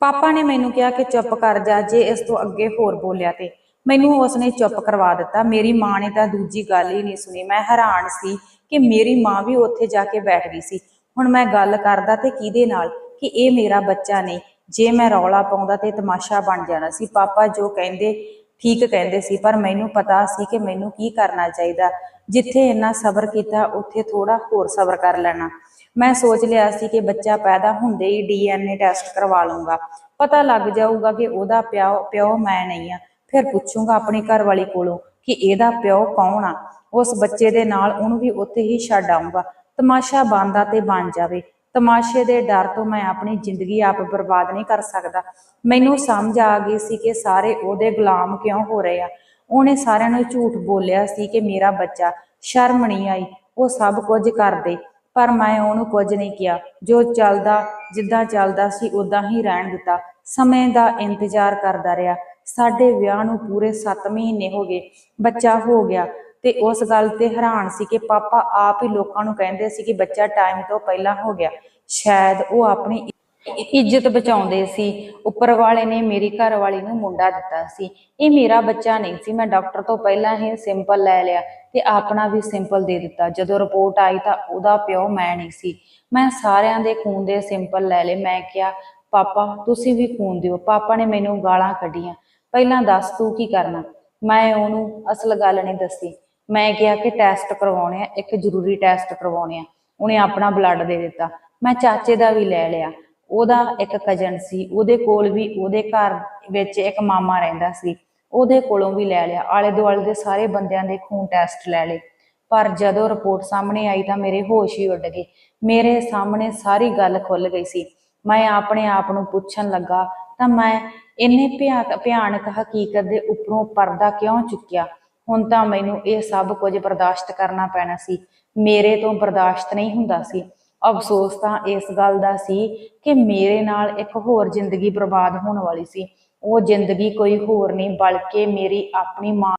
ਪਾਪਾ ਨੇ ਮੈਨੂੰ ਕਿਹਾ ਕਿ ਚੁੱਪ ਕਰ ਜਾ ਜੇ ਇਸ ਤੋਂ ਅੱਗੇ ਹੋਰ ਬੋਲਿਆ ਤੇ। ਮੈਨੂੰ ਉਸਨੇ ਚੁੱਪ ਕਰਵਾ ਦਿੱਤਾ। ਮੇਰੀ ਮਾਂ ਨੇ ਤਾਂ ਦੂਜੀ ਗੱਲ ਹੀ ਨਹੀਂ ਸੁਣੀ। ਮੈਂ ਹੈਰਾਨ ਸੀ ਕਿ ਮੇਰੀ ਮਾਂ ਵੀ ਉੱਥੇ ਜਾ ਕੇ ਬੈਠ ਗਈ ਸੀ। ਹੁਣ ਮੈਂ ਗੱਲ ਕਰਦਾ ਤੇ ਕਿਹਦੇ ਨਾਲ? ਕਿ ਇਹ ਮੇਰਾ ਬੱਚਾ ਨਹੀਂ। ਜੇ ਮੈਂ ਰੌਲਾ ਪਾਉਂਦਾ ਤੇ ਤਮਾਸ਼ਾ ਬਣ ਜਾਣਾ ਸੀ। ਪਾਪਾ ਜੋ ਕਹਿੰਦੇ, ਠੀਕ ਕਹਿੰਦੇ ਸੀ, ਪਰ ਮੈਨੂੰ ਪਤਾ ਸੀ ਕਿ ਮੈਨੂੰ ਕੀ ਕਰਨਾ ਚਾਹੀਦਾ। ਜਿੱਥੇ ਇੰਨਾ ਸਬਰ ਕੀਤਾ, ਉੱਥੇ ਥੋੜਾ ਹੋਰ ਸਬਰ ਕਰ ਲੈਣਾ। ਮੈਂ ਸੋਚ ਲਿਆ ਸੀ ਕਿ ਬੱਚਾ ਪੈਦਾ ਹੁੰਦੇ ਹੀ ਡੀਐਨਏ ਟੈਸਟ ਕਰਵਾ ਲੂੰਗਾ ਪਤਾ ਲੱਗ ਜਾਊਗਾ ਕਿ ਉਹਦਾ ਪਿਓ ਪਿਓ ਮੈਂ ਨਹੀਂ ਆ। ਫਿਰ ਪੁੱਛੂੰਗਾ ਆਪਣੀ ਘਰ ਵਾਲੀ ਕੋਲੋਂ ਕਿ ਇਹਦਾ ਪਿਓ ਕੌਣ ਆ? ਉਸ ਬੱਚੇ ਦੇ ਨਾਲ ਉਹਨੂੰ ਵੀ ਉੱਥੇ ਹੀ ਛੱਡ ਆਊਂਗਾ। ਤਮਾਸ਼ਾ ਬੰਦਾ ਤੇ ਬਣ ਜਾਵੇ। ਤਮਾਸ਼ੇ ਦੇ ਡਰ ਤੋਂ ਮੈਂ ਆਪਣੀ ਜ਼ਿੰਦਗੀ ਆਪ ਬਰਬਾਦ ਨਹੀਂ ਕਰ ਸਕਦਾ। ਮੈਨੂੰ ਸਮਝ ਆ ਗਈ ਸੀ ਕਿ ਸਾਰੇ ਉਹਦੇ ਗੁਲਾਮ ਕਿਉਂ ਹੋ ਰਹੇ ਆ। ਉਹਨੇ ਸਾਰਿਆਂ ਨੂੰ ਝੂਠ ਬੋਲਿਆ ਸੀ ਕਿ ਮੇਰਾ ਬੱਚਾ ਸ਼ਰਮ ਨਹੀਂ ਆਈ, ਉਹ ਸਭ ਕੁਝ ਕਰਦੇ। ਪਰ ਮੈਂ ਉਹਨੂੰ ਕੁਝ ਨਹੀਂ ਕਿਹਾ। ਜੋ ਚੱਲਦਾ, ਜਿੱਦਾਂ ਚੱਲਦਾ ਸੀ ਉਦਾਂ ਹੀ ਰਹਿਣ ਦਿੱਤਾ। ਸਮੇਂ ਦਾ ਇੰਤਜ਼ਾਰ ਕਰਦਾ ਰਿਹਾ। ਸਾਡੇ ਵਿਆਹ ਨੂੰ ਪੂਰੇ 7 ਮਹੀਨੇ ਹੋ ਗਏ। ਬੱਚਾ ਹੋ ਗਿਆ। ਤੇ ਉਸ ਗੱਲ ਤੇ ਹੈਰਾਨ ਸੀ ਕਿ ਪਾਪਾ ਆਪ ਹੀ ਲੋਕਾਂ ਨੂੰ ਕਹਿੰਦੇ ਸੀ ਕਿ ਬੱਚਾ ਟਾਈਮ ਤੋਂ ਪਹਿਲਾਂ ਹੋ ਗਿਆ। ਸ਼ਾਇਦ ਉਹ ਆਪਣੀ ਇੱਜ਼ਤ ਬਚਾਉਂਦੇ ਸੀ। ਉੱਪਰ ਵਾਲੇ ਨੇ ਮੇਰੀ ਘਰ ਵਾਲੀ ਨੂੰ ਮੁੰਡਾ ਦਿੱਤਾ ਸੀ। ਇਹ ਮੇਰਾ ਬੱਚਾ ਨਹੀਂ ਸੀ। ਮੈਂ ਡਾਕਟਰ ਤੋਂ ਪਹਿਲਾਂ ਹੀ ਸਿੰਪਲ ਲੈ ਲਿਆ ਤੇ ਆਪਣਾ ਵੀ ਸਿੰਪਲ ਦੇ ਦਿੱਤਾ। ਜਦੋਂ ਰਿਪੋਰਟ ਆਈ ਤਾਂ ਉਹਦਾ ਪਿਓ ਮੈਂ ਨਹੀਂ ਸੀ। ਮੈਂ ਸਾਰਿਆਂ ਦੇ ਖੂਨ ਦੇ ਸਿੰਪਲ ਲੈ ਲਏ। ਮੈਂ ਕਿਹਾ ਪਾਪਾ ਤੁਸੀਂ ਵੀ ਖੂਨ ਦਿਓ। ਪਾਪਾ ਨੇ ਮੈਨੂੰ ਗਾਲਾਂ ਕੱਢੀਆਂ। ਪਹਿਲਾਂ ਦੱਸ ਤੂੰ ਕੀ ਕਰਨਾ? ਮੈਂ ਉਹਨੂੰ ਅਸਲ ਗੱਲ ਨਹੀਂ ਦੱਸੀ। ਮੈਂ ਕਿਹਾ ਕਿ ਟੈਸਟ ਕਰਵਾਉਣੇ ਆ, ਇੱਕ ਜ਼ਰੂਰੀ ਟੈਸਟ ਕਰਵਾਉਣੇ ਆ। ਉਹਨੇ ਆਪਣਾ ਬਲੱਡ ਦੇ ਦਿੱਤਾ। ਮੈਂ ਚਾਚੇ ਦਾ ਵੀ ਲੈ ਲਿਆ। ਉਹਦਾ ਇੱਕ ਕਜ਼ਨ ਸੀ, ਉਹਦੇ ਕੋਲ ਵੀ ਉਹਦੇ ਘਰ ਵਿੱਚ ਇੱਕ ਮਾਮਾ ਰਹਿੰਦਾ ਸੀ। ਉਹਦੇ ਕੋਲੋਂ ਵੀ ਲੈ ਲਿਆ। ਆਲੇ ਦੁਆਲੇ ਦੇ ਸਾਰੇ ਬੰਦਿਆਂ ਦੇ ਖੂਨ ਟੈਸਟ ਲੈ ਲਏ। ਪਰ ਜਦੋਂ ਰਿਪੋਰਟ ਸਾਹਮਣੇ ਆਈ ਤਾਂ ਮੇਰੇ ਹੋਸ਼ ਹੀ ਉੱਡ ਗਏ। ਮੇਰੇ ਸਾਹਮਣੇ ਸਾਰੀ ਗੱਲ ਖੁੱਲ ਗਈ ਸੀ। ਮੈਂ ਆਪਣੇ ਆਪ ਨੂੰ ਪੁੱਛਣ ਲੱਗਾ ਤਾਂ ਮੈਂ ਇੰਨੇ ਭਿਆ- ਭਿਆਨਕ ਹਕੀਕਤ ਦੇ ਉੱਪਰੋਂ ਪਰਦਾ ਕਿਉਂ ਚੁੱਕਿਆ? ਹੁਣ ਤਾਂ ਮੈਨੂੰ ਇਹ ਸਭ ਕੁਝ ਬਰਦਾਸ਼ਤ ਕਰਨਾ ਪੈਣਾ ਸੀ। ਮੇਰੇ ਤੋਂ ਬਰਦਾਸ਼ਤ ਨਹੀਂ ਹੁੰਦਾ ਸੀ। ਅਫਸੋਸ ਤਾਂ ਇਸ ਗੱਲ ਦਾ ਸੀ ਕਿ ਮੇਰੇ ਨਾਲ ਇੱਕ ਹੋਰ ਜ਼ਿੰਦਗੀ ਬਰਬਾਦ ਹੋਣ ਵਾਲੀ ਸੀ। ਉਹ ਜ਼ਿੰਦਗੀ ਕੋਈ ਹੋਰ ਨਹੀਂ, ਬਲਕਿ ਮੇਰੀ ਆਪਣੀ ਮਾਂ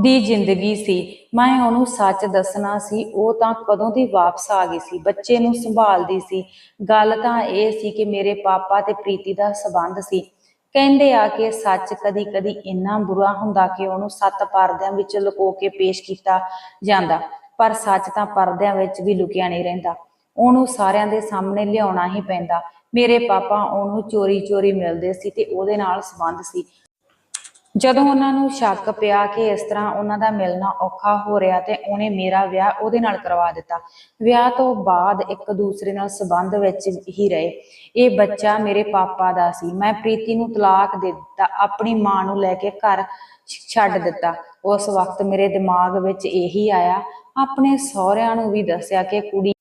ਦੀ ਜ਼ਿੰਦਗੀ ਸੀ। ਮੈਂ ਉਹਨੂੰ ਸੱਚ ਦੱਸਣਾ ਸੀ, ਉਹ ਤਾਂ ਕਦੋਂ ਦੀ ਵਾਪਸ ਆ ਗਈ ਸੀ, ਬੱਚੇ ਨੂੰ ਸੰਭਾਲਦੀ ਸੀ। ਗੱਲ ਤਾਂ ਇਹ ਸੀ ਕਿ ਮੇਰੇ ਪਾਪਾ ਤੇ ਪ੍ਰੀਤੀ ਦਾ ਸਬੰਧ ਸੀ। ਕਹਿੰਦੇ ਆ ਕਿ ਸੱਚ ਕਦੀ ਕਦੀ ਇੰਨਾ ਬੁਰਾ ਹੁੰਦਾ ਕਿ ਉਹਨੂੰ ਸੱਤ ਪਰਦਿਆਂ ਵਿੱਚ ਲੁਕੋ ਕੇ ਪੇਸ਼ ਕੀਤਾ ਜਾਂਦਾ, ਪਰ ਸੱਚ ਤਾਂ ਪਰਦਿਆਂ ਵਿੱਚ ਵੀ ਲੁਕਿਆ ਨਹੀਂ ਰਹਿੰਦਾ। ਉਹਨੂੰ ਸਾਰਿਆਂ ਦੇ ਸਾਹਮਣੇ ਲਿਆਉਣਾ ਹੀ ਪੈਂਦਾ। ਮੇਰੇ ਪਾਪਾ ਉਹਨੂੰ ਚੋਰੀ ਚੋਰੀ ਮਿਲਦੇ ਸੀ ਤੇ ਉਹਦੇ ਨਾਲ ਸੰਬੰਧ ਸੀ। ਜਦੋਂ ਉਹਨਾਂ ਨੂੰ ਸ਼ੱਕ ਪਿਆ ਕਿ ਇਸ ਤਰ੍ਹਾਂ ਉਹਨਾਂ ਦਾ ਮਿਲਣਾ ਔਖਾ ਹੋ ਰਿਹਾ ਤੇ ਉਹਨੇ ਮੇਰਾ ਵਿਆਹ ਉਹਦੇ ਨਾਲ ਕਰਵਾ ਦਿੱਤਾ। ਵਿਆਹ ਤੋਂ ਬਾਅਦ ਇੱਕ ਦੂਸਰੇ ਨਾਲ ਸੰਬੰਧ ਵਿੱਚ ਹੀ ਰਹੇ। ਇਹ ਬੱਚਾ ਮੇਰੇ ਪਾਪਾ ਦਾ ਸੀ। ਮੈਂ ਪ੍ਰੀਤੀ ਨੂੰ ਤਲਾਕ ਦੇ ਦਿੱਤਾ, ਆਪਣੀ ਮਾਂ ਨੂੰ ਲੈ ਕੇ ਘਰ ਛੱਡ ਦਿੱਤਾ। ਉਸ ਵਕਤ ਮੇਰੇ ਦਿਮਾਗ ਵਿੱਚ ਇਹੀ ਆਇਆ। ਆਪਣੇ ਸਹੁਰਿਆਂ ਨੂੰ ਵੀ ਦੱਸਿਆ ਕਿ ਕੁੜੀ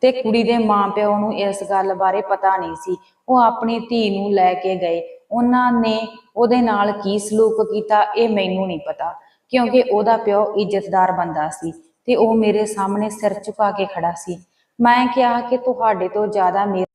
ਤੇ ਕੁੜੀ ਦੇ ਮਾਪਿਓ ਨੂੰ ਇਸ ਗੱਲ ਬਾਰੇ ਪਤਾ ਨਹੀਂ ਸੀ। ਉਹ ਆਪਣੀ ਧੀ ਨੂੰ ਲੈ ਕੇ ਗਏ। ਉਹਨਾਂ ਨੇ ਉਹਦੇ ਨਾਲ ਕੀ ਸਲੂਕ ਕੀਤਾ, ਇਹ ਮੈਨੂੰ ਨਹੀਂ ਪਤਾ। ਕਿਉਂਕਿ ਉਹਦਾ ਪਿਓ ਇੱਜ਼ਤਦਾਰ ਬੰਦਾ ਸੀ ਤੇ ਉਹ ਮੇਰੇ ਸਾਹਮਣੇ ਸਿਰ ਝੁਕਾ ਕੇ ਖੜਾ ਸੀ। ਮੈਂ ਕਿਹਾ ਕਿ ਤੁਹਾਡੇ ਤੋਂ ਜ਼ਿਆਦਾ ਮੇਰੇ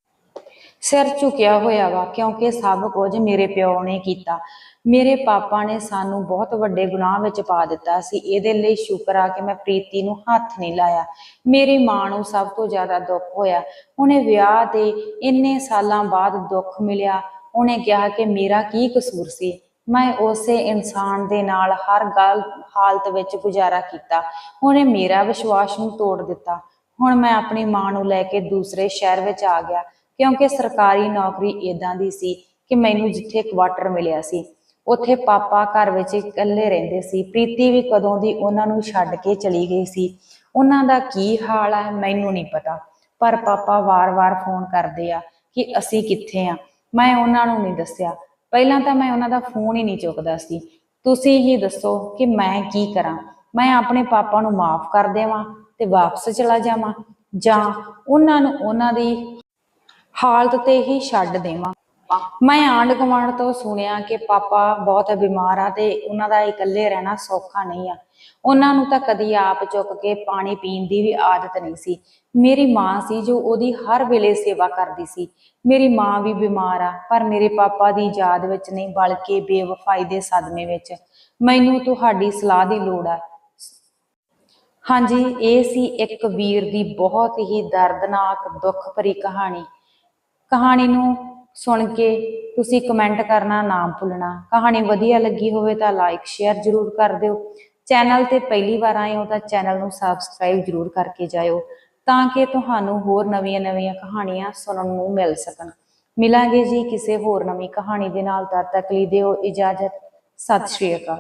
ਸਿਰ ਝੁਕਿਆ ਹੋਇਆ ਵਾ, ਕਿਉਂਕਿ ਸਭ ਕੁਝ ਮੇਰੇ ਪਿਓ ਨੇ ਕੀਤਾ। ਮੇਰੇ ਪਾਪਾ ਨੇ ਸਾਨੂੰ ਬਹੁਤ ਵੱਡੇ ਗੁਨਾਹ ਵਿੱਚ ਪਾ ਦਿੱਤਾ ਸੀ। ਇਹਦੇ ਲਈ ਸ਼ੁਕਰ ਆ ਕਿ ਮੈਂ ਪ੍ਰੀਤੀ ਨੂੰ ਹੱਥ ਨਹੀਂ ਲਾਇਆ। ਮੇਰੀ ਮਾਂ ਨੂੰ ਸਭ ਤੋਂ ਜ਼ਿਆਦਾ ਦੁੱਖ ਹੋਇਆ। ਉਹਨੇ ਵਿਆਹ ਦੇ ਇੰਨੇ ਸਾਲਾਂ ਬਾਅਦ ਦੁੱਖ ਮਿਲਿਆ। ਉਹਨੇ ਕਿਹਾ ਕਿ ਮੇਰਾ ਕੀ ਕਸੂਰ ਸੀ? ਮੈਂ ਉਸੇ ਇਨਸਾਨ ਦੇ ਨਾਲ ਹਰ ਗੱਲ, ਹਾਲਤ ਵਿੱਚ ਗੁਜ਼ਾਰਾ ਕੀਤਾ। ਉਹਨੇ ਮੇਰਾ ਵਿਸ਼ਵਾਸ ਨੂੰ ਤੋੜ ਦਿੱਤਾ। ਹੁਣ ਮੈਂ ਆਪਣੀ ਮਾਂ ਨੂੰ ਲੈ ਕੇ ਦੂਸਰੇ ਸ਼ਹਿਰ ਵਿੱਚ ਆ ਗਿਆ, ਕਿਉਂਕਿ ਸਰਕਾਰੀ ਨੌਕਰੀ ਇਦਾਂ ਦੀ ਸੀ ਕਿ ਮੈਨੂੰ ਜਿੱਥੇ ਕੁਆਟਰ ਮਿਲਿਆ ਸੀ। ਉੱਥੇ ਪਾਪਾ ਘਰ ਵਿੱਚ ਇਕੱਲੇ ਰਹਿੰਦੇ ਸੀ। ਪ੍ਰੀਤੀ ਵੀ ਕਦੋਂ ਦੀ ਉਹਨਾਂ ਨੂੰ ਛੱਡ ਕੇ ਚਲੀ ਗਈ ਸੀ। ਉਹਨਾਂ ਦਾ ਕੀ ਹਾਲ ਹੈ ਮੈਨੂੰ ਨਹੀਂ ਪਤਾ। ਪਰ ਪਾਪਾ ਵਾਰ-ਵਾਰ ਫੋਨ ਕਰਦੇ ਆ ਕਿ ਅਸੀਂ ਕਿੱਥੇ ਆ? ਮੈਂ ਉਹਨਾਂ ਨੂੰ ਨਹੀਂ ਦੱਸਿਆ। ਪਹਿਲਾਂ ਤਾਂ ਮੈਂ ਉਹਨਾਂ ਦਾ ਫੋਨ ਹੀ ਨਹੀਂ ਚੁੱਕਦਾ ਸੀ। ਤੁਸੀਂ ਹੀ ਦੱਸੋ ਕਿ ਮੈਂ ਕੀ ਕਰਾਂ? ਮੈਂ ਆਪਣੇ ਪਾਪਾ ਨੂੰ ਮਾਫ ਕਰ ਦੇਵਾਂ ਤੇ ਵਾਪਸ ਚਲਾ ਜਾਵਾਂ ਜਾਂ ਉਹਨਾਂ ਨੂੰ ਉਹਨਾਂ ਦੀ ਹਾਲਤ ਤੇ ਹੀ ਛੱਡ ਦੇਵਾਂ? ਮੈਂ ਆਂਢ ਗੁਆਂਢ ਤੋਂ ਸੁਣਿਆ ਕਿ ਪਾਪਾ ਬਹੁਤ ਬਿਮਾਰ ਆ ਤੇ ਉਹਨਾਂ ਦਾ ਇਕੱਲੇ ਰਹਿਣਾ ਸੌਖਾ ਨਹੀਂ ਆ। ਉਹਨਾਂ ਨੂੰ ਤਾਂ ਕਦੀ ਆਪ ਚੁੱਕ ਕੇ ਪਾਣੀ ਪੀਣ ਦੀ ਵੀ ਆਦਤ ਨਹੀਂ ਸੀ। ਮੇਰੀ ਮਾਂ ਸੀ ਜੋ ਉਹਦੀ ਹਰ ਵੇਲੇ ਸੇਵਾ ਕਰਦੀ ਸੀ। ਮੇਰੀ ਮਾਂ ਵੀ ਬਿਮਾਰ ਆ, ਪਰ ਮੇਰੇ ਪਾਪਾ ਦੀ ਯਾਦ ਵਿੱਚ ਨਹੀਂ, ਬਲਕਿ ਬੇਵਫਾਈ ਦੇ ਸਦਮੇ ਵਿੱਚ। ਮੈਨੂੰ ਤੁਹਾਡੀ ਸਲਾਹ ਦੀ ਲੋੜ ਆ। ਹਾਂਜੀ, ਇਹ ਸੀ ਇੱਕ ਵੀਰ ਦੀ ਬਹੁਤ ਹੀ ਦਰਦਨਾਕ, ਦੁੱਖ ਭਰੀ ਕਹਾਣੀ। ਕਹਾਣੀ ਨੂੰ ਸੁਣ ਕੇ ਤੁਸੀਂ ਕਮੈਂਟ ਕਰਨਾ ਨਾ ਭੁੱਲਣਾ। ਕਹਾਣੀ ਵਧੀਆ ਲੱਗੀ ਹੋਵੇ ਤਾਂ ਲਾਈਕ, ਸ਼ੇਅਰ ਜ਼ਰੂਰ ਕਰ ਦਿਓ। ਚੈਨਲ ਤੇ ਪਹਿਲੀ ਵਾਰ ਆਏ ਹੋ ਤਾਂ ਚੈਨਲ ਨੂੰ ਸਬਸਕ੍ਰਾਈਬ ਜ਼ਰੂਰ ਕਰਕੇ ਜਾਇਓ। ਤਾਂ ਕਿ ਤੁਹਾਨੂੰ ਹੋਰ ਨਵੀਆਂ-ਨਵੀਆਂ ਕਹਾਣੀਆਂ ਸੁਣਨ ਨੂੰ ਮਿਲ ਸਕਣ। ਮਿਲਾਂਗੇ ਜੀ ਕਿਸੇ ਹੋਰ ਨਵੀਂ ਕਹਾਣੀ ਦੇ ਨਾਲ। ਤਦ ਤੱਕ ਲਈ ਦਿਓ ਇਜਾਜ਼ਤ। ਸਤਿ ਸ਼੍ਰੀ ਅਕਾਲ।